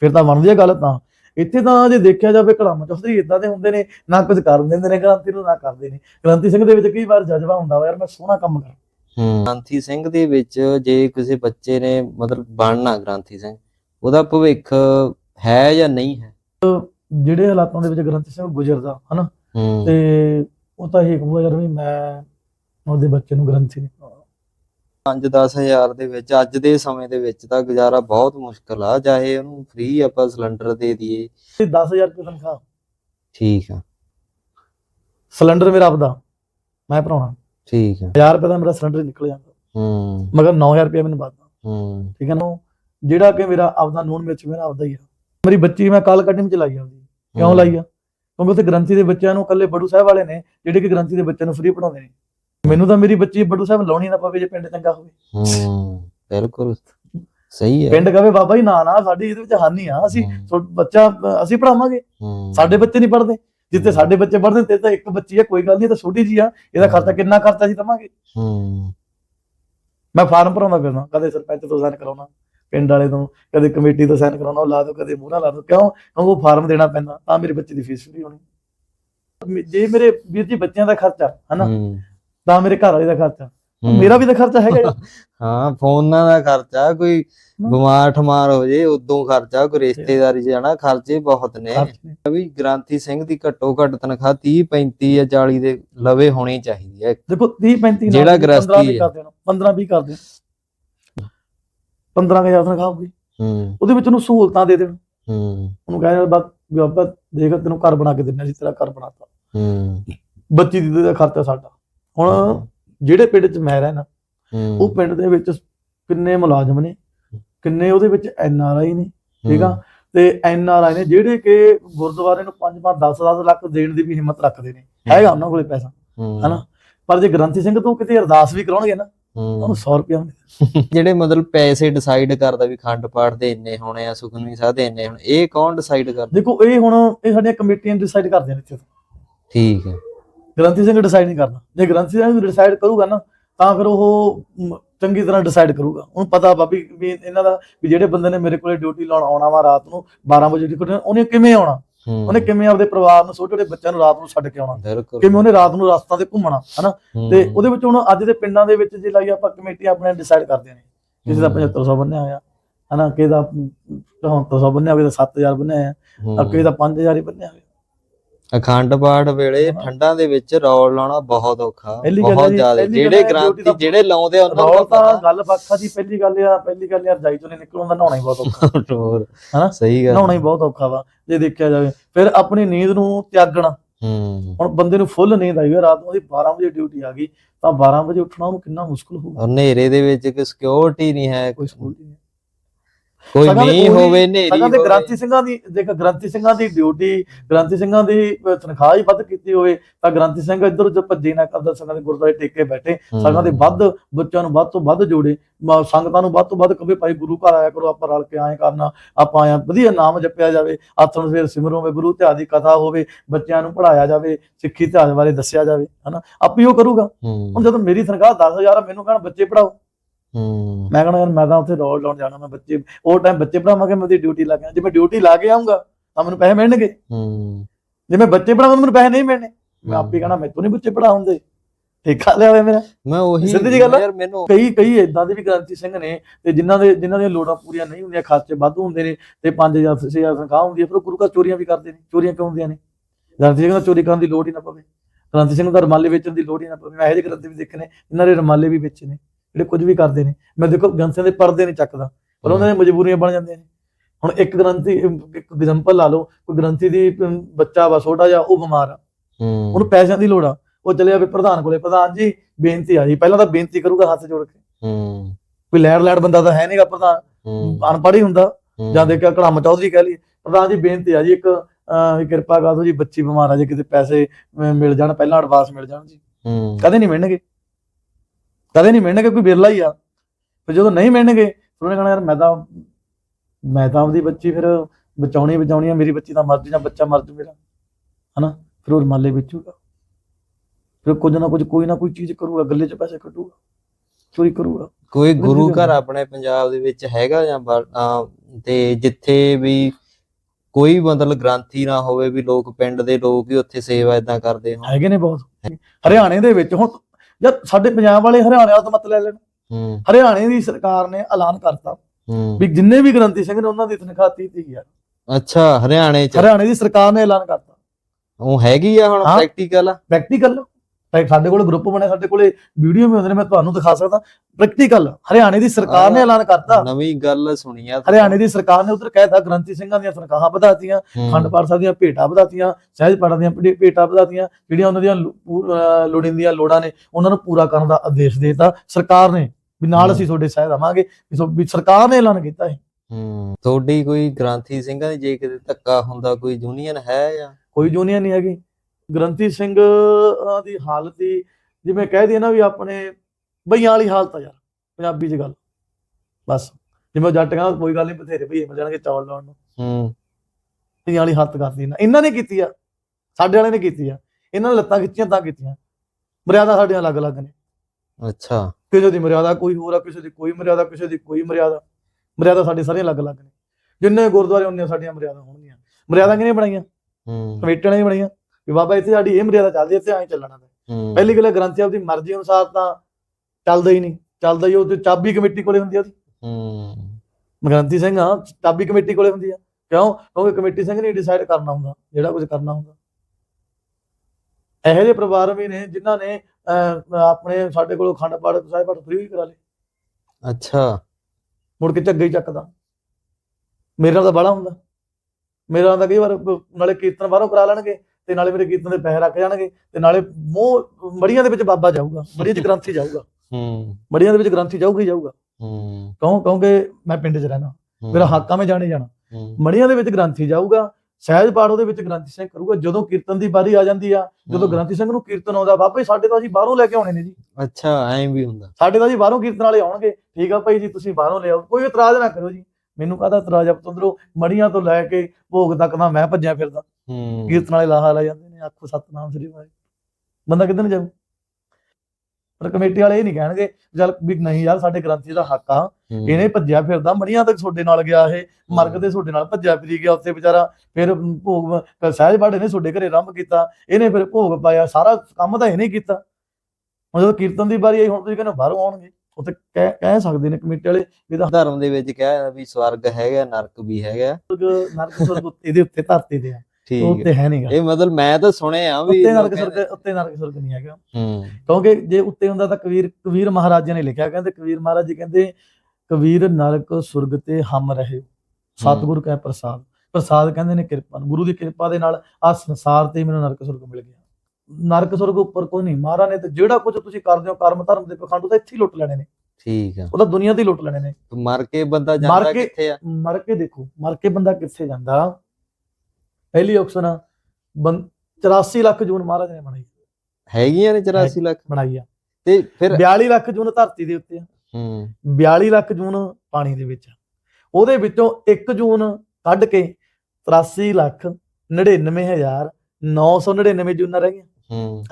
ਫਿਰ ਤਾਂ ਬਣਦੀ ਆ ਗੱਲ ਤਾਂ ਇੱਥੇ ਤਾਂ ਜੇ ਦੇਖਿਆ ਜਾਵੇ ਕਲਾਮ ਚੌਧਰੀ ਇਦਾਂ ਦੇ ਹੁੰਦੇ ਨੇ ਨਾ ਕੁਝ ਕਰਨ ਦਿੰਦੇ ਨੇ ਗ੍ਰੰਥੀ ਨੂੰ ਨਾ ਕਰਦੇ ਨੇ। ਗ੍ਰੰਥੀ ਸਿੰਘ ਦੇ ਵਿੱਚ ਕਈ ਵਾਰ ਜਜ਼ਬਾ ਹੁੰਦਾ ਵਾ ਯਾਰ ਮੈਂ ਸੋਹਣਾ ਕੰਮ ਕਰਾਂ। ਹੂੰ। ਗ੍ਰਾਂਥੀ ਸਿੰਘ ਦੇ ਵਿੱਚ ਜੇ ਕਿਸੇ ਬੱਚੇ ਨੇ ਮਤਲਬ ਬਣਨਾ ਗ੍ਰਾਂਥੀ ਸਿੰਘ ਉਹਦਾ ਭਵਿੱਖ ਹੈ ਜਾਂ ਨਹੀਂ ਹੈ? ਜਿਹੜੇ ਹਾਲਾਤਾਂ ਦੇ ਵਿੱਚ ਗ੍ਰੰਥੀ ਸਿੰਘ ਗੁਜ਼ਰਦਾ ਹਨਾ? ਹੂੰ। ਤੇ ਉਹ ਤਾਂ ਇਹ ਕਹੂਗਾ ਯਾਰ ਵੀ ਮੈਂ ਉਹਦੇ ਬੱਚੇ ਨੂੰ ਗ੍ਰੰਥੀ ਬਣਾਉਣਾ 5-10000 ਦੇ ਵਿੱਚ ਅੱਜ ਦੇ ਸਮੇਂ ਦੇ ਵਿੱਚ ਤਾਂ ਗੁਜ਼ਾਰਾ ਬਹੁਤ ਮੁਸ਼ਕਲ ਆ ਚਾਹੇ ਉਹਨੂੰ ਫ੍ਰੀ ਆਪਾਂ ਸਿਲੰਡਰ ਦੇ ਦਈਏ। ਤੇ 10000 ਰੁਪਏ ਤਨਖਾਹ। ਠੀਕ ਆ। ਸਿਲੰਡਰ ਮੇਰਾ ਆਪਦਾ ਮੈਂ ਭਰਾਉਣਾ। ਠੀਕ ਆ। 1000 ਰੁਪਏ ਦਾ ਮੇਰਾ ਸਿਲੰਡਰ ਨਿਕਲ ਜਾਂਦਾ। ਹੂੰ। ਮਗਰ 9000 ਰੁਪਏ ਮੈਨੂੰ ਬਚਦਾ ਹੂੰ। ਠੀਕ ਹੈ ਨਾ? ਜਿਹੜਾ ਕਿ ਮੇਰਾ ਆਪਦਾ ਨੂਨ ਵਿੱਚ ਮੇਰਾ ਆਪਦਾ ਹੀ ਆ। ਮੇਰੀ ਬੱਚੀ ਮੈਂ ਕਾਲ ਕੱਢੀ ਚ ਲਾਈ ਆ ਉਹਦੀ। ਕਿਉਂ ਲਾਈ ਆ? ਕਿਉਂਕਿ ਉੱਥੇ ਗ੍ਰੰਥੀ ਦੇ ਬੱਚਿਆਂ ਨੂੰ ਇਕੱਲੇ ਬੜੂ ਸਾਹਿਬ ਵਾਲੇ ਨੇ ਜਿਹੜੇ ਕਿ ਗ੍ਰੰਥੀ ਦੇ ਬੱਚਿਆਂ ਨੂੰ ਫ੍ਰੀ ਪੜਾਉਂਦੇ ਨੇ। ਮੈਨੂੰ ਤਾਂ ਮੇਰੀ ਬੱਚੀ ਬੜੂ ਸਾਹਿਬ ਲਾਉਣੀ ਨਾ ਪਵੇ ਜੇ ਪਿੰਡ ਚੰਗਾ ਹੋਵੇ। ਹੂੰ ਬਿਲਕੁਲ। ਸਹੀ ਹੈ। ਪਿੰਡ ਕਹੇ ਬਾਬਾ ਜੀ ਨਾ ਨਾ ਸਾਡੀ ਇਹਦੇ ਵਿੱਚ ਹਾਨੀ ਆ। ਅਸੀਂ ਬੱਚਾ ਅਸੀਂ ਪੜਾਵਾਂਗੇ ਸਾਡੇ ਬੱਚੇ ਨਹੀਂ ਪੜਦੇ ਜਿੱਥੇ ਸਾਡੇ ਬੱਚੇ ਪੜਦੇ ਤੇ ਤਾਂ ਇੱਕ ਬੱਚੀ ਹੈ ਕੋਈ ਗੱਲ ਨਹੀਂ ਤਾਂ ਛੋਟੀ ਜੀ ਆ। ਇਹਦਾ ਖਰਚਾ ਕਿੰਨਾ ਖਰਚਾ ਜੀ ਦਵਾਂਗੇ? ਹੂੰ। ਮੈਂ ਫਾਰਮ ਭਰਾਉਂਦਾ ਫਿਰਦਾ ਕਦੇ ਸਰਪੰਚ ਤੋਂ ਸਾਈਨ ਕਰਾਉਣਾ। ਪਿੰਡ ਵਾਲੇ ਤੋਂ ਕਦੇ ਕਮੇਟੀ ਤੋਂ ਸਾਈਨ ਕਰਾਉਣਾ ਲਾ ਦੋ ਕਦੇ ਮੂਹਰਾ ਲਾ ਦੋ ਕਿਉਂ? ਕਿਉਂਕਿ ਉਹ ਫਾਰਮ ਦੇਣਾ ਪੈਂਦਾ ਤਾਂ ਮੇਰੇ ਬੱਚੇ ਦੀ ਫੀਸ ਫ੍ਰੀ ਹੋਣੀ। ਜੇ ਮੇਰੇ ਵੀਰ ਜੀ ਬੱਚਿਆਂ ਦਾ ਖਰਚਾ ਹਨਾ? ਤਾਂ ਮੇਰੇ ਘਰ ਵਾਲੇ ਦਾ ਖਰਚਾ। ਮੇਰਾ ਵੀ ਤਾਂ ਖਰਚਾ ਹੈਗਾ। ਹਾਂ ਫੋਨਾਂ ਦਾ ਖਰਚਾ ਕੋਈ ਬਿਮਾਰ ਠਮਾਰ ਹੋ ਜੇ ਉਦੋਂ ਖਰਚਾ ਕੋਈ ਰਿਸ਼ਤੇਦਾਰੀ 'ਚ ਜਾਣਾ ਖਰਚੇ ਬਹੁਤ ਨੇ। ਵੀ ਗ੍ਰਾਂਥੀ ਸਿੰਘ ਦੀ ਘੱਟੋ ਘੱਟ ਤਨਖਾਹ 30 35 ਜਾਂ 40 ਦੇ ਲਵੇ ਹੋਣੀ ਚਾਹੀਦੀ ਹੈ। ਦੇਖੋ 30 35 ਜਿਹੜਾ ਗ੍ਰਸਤੀ ਕਰ ਦੇਣਾ 15 20 ਕਰ ਦੇਣਾ। 15000 ਤਨਖਾਹ ਹੋਊਗੀ। ਹੂੰ। ਉਹਦੇ ਵਿੱਚ ਉਹਨੂੰ ਸਹੂਲਤਾਂ ਦੇ ਦੇਣ। ਹੂੰ। ਉਹਨੂੰ ਕਹਿੰਦੇ ਬਸ ਵੀ ਆਪਾਂ ਦੇਖ ਤੈਨੂੰ ਘਰ ਬਣਾ ਕੇ ਦਿੰਨੇ ਅਸੀਂ ਤੇਰਾ ਘਰ ਬਣਾਤਾ। ਹੂੰ। ਬੱਚੀ ਦੀ ਦਾ ਖਰਚਾ ਸਾਡਾ। ਹੁਣ ਜਿਹੜੇ ਪਿੰਡ 'ਚ ਮੈਂ ਰਹਿਣਾ ਉਹ ਪਿੰਡ ਦੇ ਵਿੱਚ ਕਿੰਨੇ ਮੁਲਾਜ਼ਮ ਨੇ ਕਿੰਨੇ ਉਹਦੇ ਵਿੱਚ ਐਨ ਆਰ ਆਈ ਨੇ ਠੀਕ ਆ? ਤੇ ਐਨ ਆਰ ਆਈ ਨੇ ਜਿਹੜੇ ਕਿ ਗੁਰਦੁਆਰੇ ਨੂੰ 5 5 10 10 ਲੱਖ ਦੇਣ ਦੀ ਵੀ ਹਿੰਮਤ ਰੱਖਦੇ ਨੇ। ਹੈਗਾ ਉਹਨਾਂ ਕੋਲੇ ਪੈਸਾ ਹਨਾ? ਪਰ ਜੇ ਗ੍ਰੰਥੀ ਸਿੰਘ ਤੋਂ ਕਿਤੇ ਅਰਦਾਸ ਵੀ ਕਰਾਉਣਗੇ ਨਾ ਹੂੰ। ਉਹਨੂੰ 100 ਰੁਪਏ ਹੁੰਦੇ ਜਿਹੜੇ ਮਤਲਬ ਪੈਸੇ ਡਿਸਾਈਡ ਕਰਦਾ ਵੀ ਖੰਡ ਪਾਠ ਦੇ ਇੰਨੇ ਹੋਣੇ ਆ ਸੁਖਮਨੀ ਸਾਹਿਬ ਦੇ ਇੰਨੇ ਹੋਣੇ ਇਹ ਕੌਣ ਡਿਸਾਈਡ ਕਰਦਾ? ਦੇਖੋ ਇਹ ਹੁਣ ਇਹ ਸਾਡੀਆਂ ਕਮੇਟੀਆਂ ਡਿਸਾਈਡ ਕਰਦੀਆਂ ਨੇ ਇੱਥੇ ਠੀਕ ਹੈ। ਗ੍ਰੰਥੀ ਸਿੰਘ ਡਿਸਾਈਡ ਨਹੀਂ ਕਰਦਾ ਜੇ ਗ੍ਰੰਥੀ ਸਿੰਘ ਡਿਸਾਈਡ ਕਰੂਗਾ ਨਾ ਤਾਂ ਫਿਰ ਉਹ ਚੰਗੀ ਤਰ੍ਹਾਂ ਡਿਸਾਈਡ ਕਰੂਗਾ। ਉਹਨੂੰ ਪਤਾ ਵਾ ਵੀ ਇਹਨਾਂ ਦਾ ਵੀ ਜਿਹੜੇ ਬੰਦੇ ਨੇ ਮੇਰੇ ਕੋਲੇ ਡਿਊਟੀ ਲਾਉਣ ਆਉਣਾ ਵਾ ਰਾਤ ਨੂੰ 12 ਵਜੇ ਡਿਊਟੀ ਉਹਨੇ ਕਿਵੇਂ ਆਉਣਾ? ਉਹਨੇ ਕਿਵੇਂ ਆਪਦੇ ਪਰਿਵਾਰ ਨੂੰ ਛੋਟੇ ਛੋਟੇ ਬੱਚਿਆਂ ਨੂੰ ਰਾਤ ਨੂੰ ਛੱਡ ਕੇ ਆਉਣਾ। ਕਿਵੇਂ ਉਹਨੇ ਰਾਤ ਨੂੰ ਰਸਤਾ ਤੇ ਘੁੰਮਣਾ ਹਨਾ? ਤੇ ਉਹਦੇ ਵਿੱਚ ਹੁਣ ਅੱਜ ਦੇ ਪਿੰਡਾਂ ਦੇ ਵਿੱਚ ਜੇ ਲਾਈ ਆਪਾਂ ਕਮੇਟੀ ਆਪਣੇ ਡਿਸਾਈਡ ਕਰਦੇ ਨੇ ਕਿਸੇ ਦਾ ਹੂੰ, 7500 ਬੰਨਿਆ ਹੋਇਆ ਹਨਾ? ਕਿਸੇ ਦਾ 7400 ਬੰਨਿਆ ਹੋਇਆ ਕਿਸੇ ਦਾ 7000 ਬੰਨਿਆ ਹੋਇਆ ਕਿਸੇ ਦਾ 5000 ਹੀ ਬੰਨਿਆ ਹੋਇਆ। ਅਖੰਡ ਪਾਠ ਵੇਲੇ। ਠੰਡਾਂ ਦੇ ਵਿੱਚ ਰੌਲ ਲਾਉਣਾ ਬਹੁਤ ਔਖਾ ਬਹੁਤ ਜ਼ਿਆਦਾ। ਜਿਹੜੇ ਗ੍ਰਾਂਤੀ ਜਿਹੜੇ ਲਾਉਂਦੇ ਆ ਉਹਨਾਂ ਨੂੰ ਤਾਂ ਗੱਲ ਬਾਖਾ ਦੀ ਪਹਿਲੀ ਗੱਲ ਆ ਪਹਿਲੀ ਗੱਲ ਯਾਰ ਚੋਂ ਨਹੀਂ ਨਿਕਲਣ ਦਾ ਨਹਾਉਣਾ ਹੀ ਬਹੁਤ ਔਖਾ। ਹੋਰ ਹਨਾ? ਸਹੀ ਗੱਲ। ਨਹਾਉਣਾ ਹੀ ਬਹੁਤ ਔਖਾ ਵਾ ਜੇ ਦੇਖਿਆ ਜਾਵੇ। ਫਿਰ ਆਪਣੀ ਨੀਂਦ ਨੂੰ ਤਿਆਗਣਾ। ਹੂੰ। ਹੁਣ ਬੰਦੇ ਨੂੰ ਫੁੱਲ ਨੀਂਦ ਆਈ ਹੋਈ ਰਾਤ ਨੂੰ ਉਹਦੀ 12 ਵਜੇ ਡਿਊਟੀ ਆ ਗਈ ਤਾਂ 12 ਵਜੇ ਉੱਠਣਾ ਉਹਨੂੰ ਕਿੰਨਾ ਮੁਸ਼ਕਲ ਹੋਊਗਾ। ਹਨੇਰੇ ਦੇ ਵਿੱਚ ਕਿ ਸਿਕਿਉਰਿਟੀ ਨਹੀਂ ਹੈ ਕੋਈ ਸਕੂਲ ਨਹੀਂ। ਕੋਈ ਉਹੀ- ਹੋਵੇ ਨੇਰੀ ਸਗਾਂ ਦੇ ਗ੍ਰਾਂਤੀ ਸਿੰਘਾਂ ਦੀ ਦੇਖ ਗ੍ਰਾਂਤੀ ਸਿੰਘਾਂ ਦੀ ਡਿਊਟੀ ਗ੍ਰਾਂਤੀ ਸਿੰਘਾਂ ਦੀ ਤਨਖਾਹ ਹੀ ਵੱਧ ਕੀਤੀ ਹੋਵੇ ਤਾਂ ਗ੍ਰਾਂਤੀ ਸਿੰਘ ਇੱਧਰ ਉੱਧਰ ਭੱਜੇ ਨਾ ਕਰਦਾ ਸੰਗਾਂ ਦੇ ਗੁਰਦੁਆਰੇ ਟੇਕੇ ਬੈਠੇ। ਸੰਗਾਂ ਦੇ ਵੱਧ ਬੱਚਿਆਂ ਨੂੰ ਵੱਧ ਤੋਂ ਵੱਧ ਜੋੜੇ ਸੰਗਤਾਂ ਨੂੰ ਵੱਧ ਤੋਂ ਵੱਧ ਕਵੇ ਭਾਈ ਗੁਰੂ ਘਰ ਆਇਆ ਕਰੋ ਆਪਾਂ ਰਲ ਕੇ ਆਏ ਕਰਨਾ ਆਪਾਂ ਆਇਆ ਵਧੀਆ ਨਾਮ ਜਪਿਆ ਜਾਵੇ ਆਥਣ ਸਵੇਰ ਸਿਮਰਨ ਹੋਵੇ ਗੁਰੂ ਇਤਿਹਾਸ ਦੀ ਕਥਾ ਹੋਵੇ ਬੱਚਿਆਂ ਨੂੰ ਪੜਾਇਆ ਜਾਵੇ ਸਿੱਖੀ ਇਤਿਹਾਸ ਬਾਰੇ ਦੱਸਿਆ ਜਾਵੇ ਹਨਾ ਆਪੇ ਉਹ ਕਰੂਗਾ। ਹੁਣ ਜਦੋਂ ਮੇਰੀ ਤਨਖਾਹ 10000 ਆ ਮੈਨੂੰ ਕਹਿਣ ਬੱਚੇ ਪੜਾਓ ਹੂੰ। ਮੈਂ ਕਹਣਾ ਯਾਰ ਮੈਂ ਤਾਂ ਉੱਥੇ ਰੋਲ ਲਾਉਣ ਜਾਣਾ ਮੈਂ ਬੱਚੇ ਉਹ ਟਾਈਮ ਬੱਚੇ ਪੜਾਵਾਂਗੇ ਮੈਂ ਉਹਦੀ ਡਿਊਟੀ ਲਾ ਕੇ ਜੇ ਮੈਂ ਡਿਊਟੀ ਲਾ ਕੇ ਆਉਂਗਾ ਤਾਂ ਮੈਨੂੰ ਪੈਸੇ ਮਿਲਣਗੇ। ਹੂੰ। ਜੇ ਮੈਂ ਬੱਚੇ ਪੜਾਵਾਂ ਮੈਨੂੰ ਪੈਸੇ ਨਹੀਂ ਮਿਲਣੇ। ਮੈਂ ਆਪੇ ਕਹਣਾ ਮੈਥੋਂ ਨਹੀਂ ਬੱਚੇ ਪੜਾ ਹੁੰਦੇ। ਠੇਕਾ ਲਿਆ ਹੋਇਆ ਮੇਰਾ। ਮੈਂ ਉਹੀ ਸਿੱਧੀ ਜਿਹੀ ਗੱਲ। ਯਾਰ ਮੈਨੂੰ ਕਈ ਕਈ ਇਦਾਂ ਦੇ ਵੀ ਗ੍ਰਾਂਤੀ ਸਿੰਘ ਨੇ ਤੇ ਜਿਨ੍ਹਾਂ ਦੇ ਜਿਨ੍ਹਾਂ ਦੀਆਂ ਲੋੜਾਂ ਪੂਰੀਆਂ ਨਹੀਂ ਹੁੰਦੀਆਂ ਖਰਚੇ ਵਾਧੂ ਹੁੰਦੇ ਨੇ ਤੇ 5000 6000 ਤਨਖਾਹ ਹੁੰਦੀ ਹੈ ਫਿਰ ਉਹ ਗੁਰੂ ਘਰ ਚੋਰੀਆਂ ਵੀ ਕਰਦੇ ਨੇ। ਚੋਰੀਆਂ ਕਿਉਂ ਹੁੰਦੀਆਂ ਨੇ? ਗ੍ਰਾਂਤੀ ਸਿੰਘ ਦਾ ਚੋਰੀ ਕਰਨ ਦੀ ਲੋੜ ਹੀ ਨਾ ਪਵੇ। ਗ੍ਰਾਂਤੀ ਸਿੰਘ ਦਾ ਰਮਾਲੇ ਵੇਚਣ ਦੀ ਲੋੜ ਹੀ ਨਾ ਪਵੇ। ਮੈਂ ਇਹੋ ਜਿਹੇ ਗ੍ਰਾਂਤੀ ਵੀ ਦੇਖੇ ਨੇ ਇਹਨਾਂ ਦੇ ਰਮਾਲੇ ਵੀ ਵੇਚੇ ਨੇ। ਜਿਹੜੇ ਕੁਝ ਵੀ ਕਰਦੇ ਨੇ। ਮੈਂ ਦੇਖੋ ਗ੍ਰੰਥਾਂ ਦੇ ਪਰਦੇ ਨਹੀਂ ਚੱਕਦਾ ਪਰ ਉਹਨਾਂ ਦੀਆਂ ਮਜਬੂਰੀਆਂ ਬਣ ਜਾਂਦੀਆਂ ਨੇ। ਹੁਣ ਇੱਕ ਗ੍ਰੰਥੀ ਇੱਕ ਐਗਜ਼ਾਮਪਲ ਲਾ ਲਓ ਕੋਈ ਗ੍ਰੰਥੀ ਦੀ ਬੱਚਾ ਵਾ ਛੋਟਾ ਜਿਹਾ ਉਹ ਬਿਮਾਰ ਆ। ਹੂੰ। ਉਹਨੂੰ ਪੈਸਿਆਂ ਦੀ ਲੋੜ ਆ। ਉਹ ਚੱਲਿਆ ਵੀ ਪ੍ਰਧਾਨ ਕੋਲੇ। ਪ੍ਰਧਾਨ ਜੀ ਬੇਨਤੀ ਆ ਜੀ ਪਹਿਲਾਂ ਤਾਂ ਬੇਨਤੀ ਕਰੂਗਾ ਹੱਥ ਜੋੜ ਕੇ। ਹੂੰ। ਕੋਈ ਲੈੜ ਲੈੜ ਬੰਦਾ ਤਾਂ ਹੈ ਨਹੀਂਗਾ ਪ੍ਰਧਾਨ। ਹੂੰ। ਅਨਪੜ੍ਹ ਹੀ ਹੁੰਦਾ। ਜਾਂ ਦੇਖਿਆ ਕੜਮ ਚੌਧਰੀ ਕਹਿ ਲਈ ਪ੍ਰਧਾਨ ਜੀ ਬੇਨਤੀ ਆ ਜੀ ਇੱਕ ਕਿਰਪਾ ਕਰ ਦਿਓ ਜੀ ਬੱਚੀ ਬਿਮਾਰ ਆ ਜੇ ਕਿਤੇ ਪੈਸੇ ਮਿਲ ਜਾਣ ਪਹਿਲਾਂ ਐਡਵਾਂਸ ਮਿਲ ਜਾਣ ਜੀ। ਹੂੰ। ਕਦੇ ਨਹੀਂ ਮਿਲਣਗੇ। ਕਦੇ ਨਹੀਂ ਮਿਲਣਗੇ ਕੋਈ ਬਿਰਲਾ ਹੀ ਆ। ਫਿਰ ਜਦੋਂ ਨਹੀਂ ਮਿਲਣਗੇ ਫਿਰ ਉਹਨੇ ਕਹਣਾ ਯਾਰ ਮੈਂ ਤਾਂ ਮੈਂ ਤਾਂ ਆਪਦੀ ਬੱਚੀ ਫਿਰ ਬਚਾਉਣੀ ਬਚਾਉਣੀ ਆ ਮੇਰੀ ਬੱਚੀ ਤਾਂ ਮਰ ਜੂ ਜਾਂ ਬੱਚਾ ਮਰ ਜੂ ਮੇਰਾ। ਹਨਾ? ਫਿਰ ਉਹ ਰਮਾਲੇ ਵੇਚੂਗਾ। ਫਿਰ ਕੁਝ ਨਾ ਕੁਝ ਕੋਈ ਨਾ ਕੋਈ ਚੀਜ਼ ਕਰੂਗਾ ਗੱਲੇ 'ਚ ਪੈਸੇ ਕੱਢੂਗਾ ਚੋਰੀ ਕਰੂਗਾ। ਕੋਈ ਗੁਰੂ ਘਰ। ਆਪਣੇ ਪੰਜਾਬ ਦੇ ਵਿੱਚ ਹੈਗਾ ਜਾਂ ਤੇ ਜਿੱਥੇ ਵੀ ਕੋਈ ਮਤਲਬ ਗ੍ਰਾਂਥੀ ਨਾ ਹੋਵੇ ਵੀ ਲੋਕ ਪਿੰਡ ਦੇ ਲੋਕ ਹੀ ਉੱਥੇ ਸੇਵਾ ਇਦਾਂ ਕਰਦੇ ਹੋ ਹੈਗੇ ਨੇ ਬਹੁਤ। ਹਰਿਆਣੇ ਦੇ ਵਿੱਚ ਹੁਣ ਜਦ ਸਾਡੇ ਪੰਜਾਬ ਵਾਲੇ ਹਰਿਆਣੇ ਵਾਲਾ ਤਾਂ ਮਤ ਲੈ ਲੈਣ। ਹੂੰ। ਹਰਿਆਣੇ ਦੀ ਸਰਕਾਰ ਨੇ ਐਲਾਨ ਕਰਤਾ ਵੀ ਜਿੰਨੇ ਵੀ ਗ੍ਰੰਥੀ ਸਿੰਘ ਨੇ ਉਹਨਾਂ ਦੀ ਤਨਖਾਹ 30 30 ਆ ਅੱਛਾ ਹਰਿਆਣੇ ਚ। ਹਰਿਆਣੇ ਦੀ ਸਰਕਾਰ ਨੇ ਐਲਾਨ ਕਰਤਾ। ਉਹ ਹੈਗੀ ਆ ਹੁਣ ਹਾਂ। ਪ੍ਰੈਕਟੀਕਲ ਪ੍ਰੈਕਟੀਕਲ ਸਾਡੇ ਕੋਲ ਗਰੁੱਪ ਬਣੇ ਸਾਡੇ ਕੋਲੇ ਵੀਡੀਓ ਵੀ ਹੁੰਦੇ ਨੇ ਮੈਂ ਤੁਹਾਨੂੰ ਦਿਖਾ ਸਕਦਾ। ਪ੍ਰੈਕਟੀਕਲ ਹਰਿਆਣੇ ਦੀ ਸਰਕਾਰ ਨੇ ਐਲਾਨ ਕਰਤਾ। ਨਵੀਂ ਗੱਲ ਸੁਣੀ ਆ। ਹਰਿਆਣੇ ਦੀ ਸਰਕਾਰ ਨੇ ਉਧਰ ਕਹਿਤਾ ਗ੍ਰੰਥੀ ਸਿੰਘਾਂ ਦੀਆਂ ਤਨਖਾਹਾਂ ਵਧਾਤੀਆਂ ਖੰਡ ਪਾਠ ਸਾਹਿਬ ਦੀਆਂ ਭੇਟਾਂ ਵਧਾਤੀਆਂ ਸਹਿਜ ਪਾਠਾਂ ਦੀਆਂ ਭੇਟਾਂ ਵਧਾਤੀਆਂ ਜਿਹੜੀਆਂ ਉਹਨਾਂ ਦੀਆਂ ਲੋੜੀਂਦੀਆਂ ਲੋੜਾਂ ਨੇ ਉਹਨਾਂ ਨੂੰ ਪੂਰਾ ਕਰਨ ਦਾ ਆਦੇਸ਼ ਦੇਤਾ। ਸਰਕਾਰ ਨੇ ਵੀ ਨਾਲ। ਅਸੀਂ ਤੁਹਾਡੇ ਸਹਿ ਦੇਵਾਂਗੇ ਵੀ ਸੋ- ਵੀ ਸਰਕਾਰ ਨੇ ਐਲਾਨ ਕੀਤਾ ਹੈ ਹੂੰ ਤੁਹਾਡੀ ਕੋਈ ਗ੍ਰਾਂਥੀ ਸਿੰਘਾਂ ਦੀ ਜੇ ਕਿਤੇ ਧੱਕਾ ਹੁੰਦਾ ਕੋਈ ਯੂਨੀਅਨ ਹੈ ਜਾਂ? ਕੋਈ ਯੂਨੀਅਨ ਨਹੀਂ ਹੈਗੀ। ਗ੍ਰੰਥੀ ਸਿੰਘ ਦੀ ਹਾਲਤ ਹੀ ਜਿਵੇਂ ਕਹਿ ਦਈਏ ਨਾ ਵੀ ਆਪਣੇ ਬਈਆਂ ਵਾਲੀ ਹਾਲਤ ਆ ਯਾਰ ਪੰਜਾਬੀ ਚ ਗੱਲ। ਬਸ ਜਿਵੇਂ ਜੱਟ ਕਹਿੰਦਾ ਕੋਈ ਗੱਲ ਨਹੀਂ ਬਥੇਰੇ ਭਈਏ ਮਿਲ ਜਾਣਗੇ ਚੌਲ ਲਾਉਣ ਨੂੰ। ਹੂੰ। ਬਈਆਂ ਵਾਲੀ ਹਾਲਤ ਕਰਦੀ ਨਾ। ਇਹਨਾਂ ਨੇ ਕੀਤੀ ਆ ਸਾਡੇ ਵਾਲੇ ਨੇ ਕੀਤੀ ਆ। ਇਹਨਾਂ ਨੇ ਲੱਤਾਂ ਖਿੱਚੀਆਂ ਤਾਂ ਕੀਤੀਆਂ। ਮਰਿਆਦਾ ਸਾਡੀਆਂ ਅਲੱਗ-ਅਲੱਗ ਨੇ। ਅੱਛਾ। ਕਿਸੇ ਦੀ ਮਰਿਆਦਾ ਕੋਈ ਹੋਰ ਆ ਕਿਸੇ ਦੀ ਕੋਈ ਮਰਿਆਦਾ ਕਿਸੇ ਦੀ ਕੋਈ ਮਰਿਆਦਾ। ਮਰਿਆਦਾ ਸਾਡੀ ਸਾਰੀਆਂ ਅਲੱਗ-ਅਲੱਗ ਨੇ। ਜਿੰਨੇ ਗੁਰਦੁਆਰੇ ਉਹਨੀਆਂ ਸਾਡੀਆਂ ਮਰਿਆਦਾ ਹੋਣਗੀਆਂ। ਮਰਿਆਦਾ ਕਿਹਨੇ ਬਣਾਈਆਂ? ਹੂੰ। ਕਮੇਟੀਆਂ ਨੇ ਬਣਾਈਆਂ। ਵੀ ਬਾਬਾ ਇੱਥੇ ਸਾਡੀ ਇਹ ਮਰਿਆਦਾ ਚੱਲਦੀ ਇੱਥੇ ਐਂ ਚੱਲਣਾ ਤੇ। ਹੂੰ। ਪਹਿਲੀ ਗੱਲ ਗ੍ਰੰਥੀ ਆਪਦੀ ਮਰਜ਼ੀ ਅਨੁਸਾਰ ਤਾਂ ਚੱਲਦਾ ਹੀ ਨਹੀਂ। ਚੱਲਦਾ ਹੀ ਉਹ ਤੇ ਚਾਬੀ ਕਮੇਟੀ ਕੋਲੇ ਹੁੰਦੀ ਆ ਉਹਦੀ। ਹੂੰ। ਗ੍ਰੰਥੀ ਸਿੰਘ ਆ ਚਾਬੀ ਕਮੇਟੀ ਕੋਲੇ ਹੁੰਦੀ ਆ। ਕਿਉਂ? ਕਿਉਂਕਿ ਕਮੇਟੀ ਸਿੰਘ ਨੇ ਡਿਸਾਈਡ ਕਰਨਾ ਹੁੰਦਾ ਜਿਹੜਾ ਕੁਝ ਕਰਨਾ ਹੁੰਦਾ। ਇਹੋ ਜਿਹੇ ਪਰਿਵਾਰ ਵੀ ਨੇ ਜਿਨ੍ਹਾਂ ਨੇ ਆਪਣੇ ਸਾਡੇ ਕੋਲੋਂ ਖੰਡ ਪਾਠ ਸਾਹਿਬ ਪਾਠ ਫ੍ਰੀ ਕਰਾ ਲਏ। ਅੱਛਾ। ਮੁੜ ਕੇ ਝੱਗੇ ਹੀ ਚੱਕਦਾ। ਮੇਰੇ ਨਾਲ ਤਾਂ ਬੜਾ ਹੁੰਦਾ। ਮੇਰੇ ਨਾਲ ਤਾਂ ਕਈ ਵਾਰ ਨਾਲੇ ਕੀਰਤਨ ਬਾਹਰੋਂ ਕਰਾ ਲੈਣਗੇ। ਤੇ ਨਾਲੇ ਮੇਰੇ ਕੀਰਤਨ ਦੇ ਪੈਸੇ ਰੱਖ ਜਾਣਗੇ ਤੇ ਨਾਲੇ ਮੋਹ ਮੜੀਆਂ ਦੇ ਵਿੱਚ ਬਾਬਾ ਜਾਊਗਾ ਮੜੀਆਂ 'ਚ ਗ੍ਰੰਥੀ ਜਾਊਗਾ। ਹੂੰ। ਮੜੀਆਂ ਦੇ ਵਿੱਚ ਗ੍ਰੰਥੀ ਜਾਊਗਾ ਹੀ ਜਾਊਗਾ। ਹੂੰ। ਕਿਉਂ ਕਿਉਂਕਿ ਮੈਂ ਪਿੰਡ 'ਚ ਰਹਿਣਾ ਮੇਰਾ ਹੱਕ ਮੈਂ ਜਾਣੇ ਜਾਣਾ। ਮੜੀਆਂ ਦੇ ਵਿੱਚ ਗ੍ਰੰਥੀ ਜਾਊਗਾ ਸਹਿਜ ਪਾਠ ਉਹਦੇ ਵਿੱਚ ਗ੍ਰੰਥੀ ਸਿੰਘ ਕਰੂਗਾ ਜਦੋਂ ਕੀਰਤਨ ਦੀ ਵਾਰੀ ਆ ਜਾਂਦੀ ਆ ਜਦੋਂ। ਗ੍ਰੰਥੀ ਸਿੰਘ ਨੂੰ ਕੀਰਤਨ ਆਉਂਦਾ ਬਾਬਾ ਜੀ ਸਾਡੇ ਤਾਂ ਅਸੀਂ ਬਾਹਰੋਂ ਲੈ ਕੇ ਆਉਣੇ ਨੇ ਜੀ। ਅੱਛਾ ਐਂ ਵੀ ਹੁੰਦਾ। ਸਾਡੇ ਤਾਂ ਜੀ ਬਾਹਰੋਂ ਕੀਰਤਨ ਵਾਲੇ ਆਉਣਗੇ ਠੀਕ ਆ ਭਾਈ ਜੀ ਤੁਸੀਂ ਬਾਹਰੋਂ ਲਿਆਓ ਕੋਈ ਇਤਰਾਜ਼ ਨਾ ਕਰੋ ਜੀ। ਮੈਨੂੰ ਕਾਹਦਾ ਇਤਰਾਜ਼ ਆ ਪਤੰਦਰੋ ਮੜੀਆਂ ਤੋਂ ਲੈ ਕੇ ਭੋਗ ਤੱਕ ਤਾਂ ਮੈਂ ਭੱਜਿਆ ਫਿਰਦਾ। ਹੂੰ। ਕੀਰਤਨ ਵਾਲੇ ਲਾਹਾ ਲੈ ਜਾਂਦੇ ਨੇ ਆਖੋ ਸਤਨਾਮ ਸ੍ਰੀ ਵਾਹਿਗੁਰੂ। ਬੰਦਾ ਕਿੱਧਰ ਨੂੰ ਜਾਊ? ਪਰ ਕਮੇਟੀ ਵਾਲੇ ਇਹ ਨਹੀਂ ਕਹਿਣਗੇ ਚੱਲ ਵੀ ਨਹੀਂ ਯਾਰ ਸਾਡੇ ਗ੍ਰੰਥੀ ਦਾ ਹੱਕ ਆ। ਇਹਨੇ ਭੱਜਿਆ ਫਿਰਦਾ ਮੜੀਆਂ ਤੱਕ ਤੁਹਾਡੇ ਨਾਲ ਗਿਆ ਇਹ ਮਰਗ ਦੇ ਤੁਹਾਡੇ ਨਾਲ ਭੱਜਿਆ ਫਿਰੀ ਗਿਆ ਉੱਥੇ ਵਿਚਾਰਾ। ਫਿਰ ਭੋਗ ਮ- ਸਹਿਜ ਬਾੜੇ ਨੇ ਤੁਹਾਡੇ ਘਰੇ ਰੰਭ ਕੀਤਾ। ਇਹਨੇ ਫਿਰ ਭੋਗ ਪਾਇਆ ਸਾਰਾ ਕੰਮ ਤਾਂ ਇਹਨੇ ਕੀਤਾ। ਹੁਣ ਜਦੋਂ ਕੀਰਤਨ ਦੀ ਵਾਰੀ ਆਈ ਹੁਣ ਤੁਸੀਂ ਕਹਿੰਦੇ ਬਾਹਰੋਂ ਆਉਣਗੇ। ਉੱਥੇ ਕਹਿ ਕਹਿ ਸਕਦੇ ਨੇ ਕਮੇਟੀ ਵਾਲੇ ਵੀ ਇਹਦਾ ਧਰਮ ਦੇ ਵਿੱਚ ਕਿਹਾ ਵੀ ਸਵਰਗ ਹੈਗਾ ਨਰਕ ਵੀ ਹੈਗਾ। ਨਰਕ ਸਵਰਗ ਉੱਤੇ- ਇਹਦੇ ਉੱਤੇ ਧਰਤੀ ਤੇ ਆ। ਠੀਕ ਹੈ। ਉੱਤੇ ਹੈ ਨਹੀਂਗਾ ਇਹ ਮਤਲਬ ਮੈਂ ਤਾਂ ਸੁਣਿਆ ਵੀ ਉੱਤੇ ਨਰਕ ਲੋਕ ਸਵਰਗ ਉੱਤੇ ਨਰਕ ਸਵਰਗ ਨਹੀਂ ਹੈਗਾ। ਹੂੰ। ਕਿਉਂਕਿ ਜੇ ਉੱਤੇ ਹੁੰਦਾ ਤਾਂ ਕਬੀਰ ਕਬੀਰ ਮਹਾਰਾਜ ਨੇ ਲਿਖਿਆ ਕਹਿੰਦੇ ਕਬੀਰ ਮਹਾਰਾਜ ਜੀ ਕਹਿੰਦੇ ਕਬੀਰ ਨਰਕ ਸੁਰਗ ਤੇ ਹਮ ਰਹੇ ਸਤਿਗੁਰ ਕੈ ਪ੍ਰਸਾਦ। ਪ੍ਰਸਾਦ ਕਹਿੰਦੇ ਨੇ ਕਿਰਪਾ ਗੁਰੂ ਦੀ ਕਿਰਪਾ ਦੇ ਨਾਲ ਆ ਸੰਸਾਰ ਤੇ ਹੀ ਮੈਨੂੰ ਨਰਕ ਸੁਰਗ ਮਿਲ ਗਿਆ। ਨਰਕ ਸੁਰਗ ਉੱਪਰ ਕੋਈ ਨਹੀਂ। ਮਹਾਰਾਜ ਨੇ ਤੇ ਜਿਹੜਾ ਕੁਝ ਤੁਸੀਂ ਕਰਦੇ ਹੋ ਕਰਮ ਧਰਮ ਦੇ ਪਖੰਡ ਉਹ ਤਾਂ ਇੱਥੇ ਹੀ ਲੁੱਟ ਲੈਣੇ ਨੇ। ਠੀਕ ਆ। ਉਹ ਤਾਂ ਦੁਨੀਆ ਦੀ ਲੁੱਟ ਲੈਣੇ ਨੇ। ਮਰ ਕੇ ਬੰਦਾ ਮਰ ਜਾਂਦਾ ਕਿੱਥੇ ਆ? ਮਰ ਕੇ ਦੇਖੋ। ਮਰ ਕੇ ਬੰਦਾ ਕਿੱਥੇ ਜਾਂਦਾ? ਪਹਿਲੀ ਆਪਸ਼ਨ ਬੰ 84 ਲੱਖ ਜੂਨ ਮਹਾਰਾਜ ਨੇ ਬਣਾਈ। ਹੈਗੀਆਂ ਨੇ 84 ਲੱਖ? ਬਣਾਈ ਆ। ਤੇ ਫਿਰ 42 ਲੱਖ ਜੂਨ ਧਰਤੀ ਦੇ ਉੱਤੇ ਆ। ਹੂੰ। 42 ਲੱਖ ਜੂਨ ਪਾਣੀ ਦੇ ਵਿੱਚ। ਉਹਦੇ ਵਿੱਚੋਂ 1 ਜੂਨ ਕੱਢ ਕੇ 83 ਲੱਖ 99999 ਜੂਨਾਂ ਰਹਿ ਗਈਆਂ। ਹੂੰ।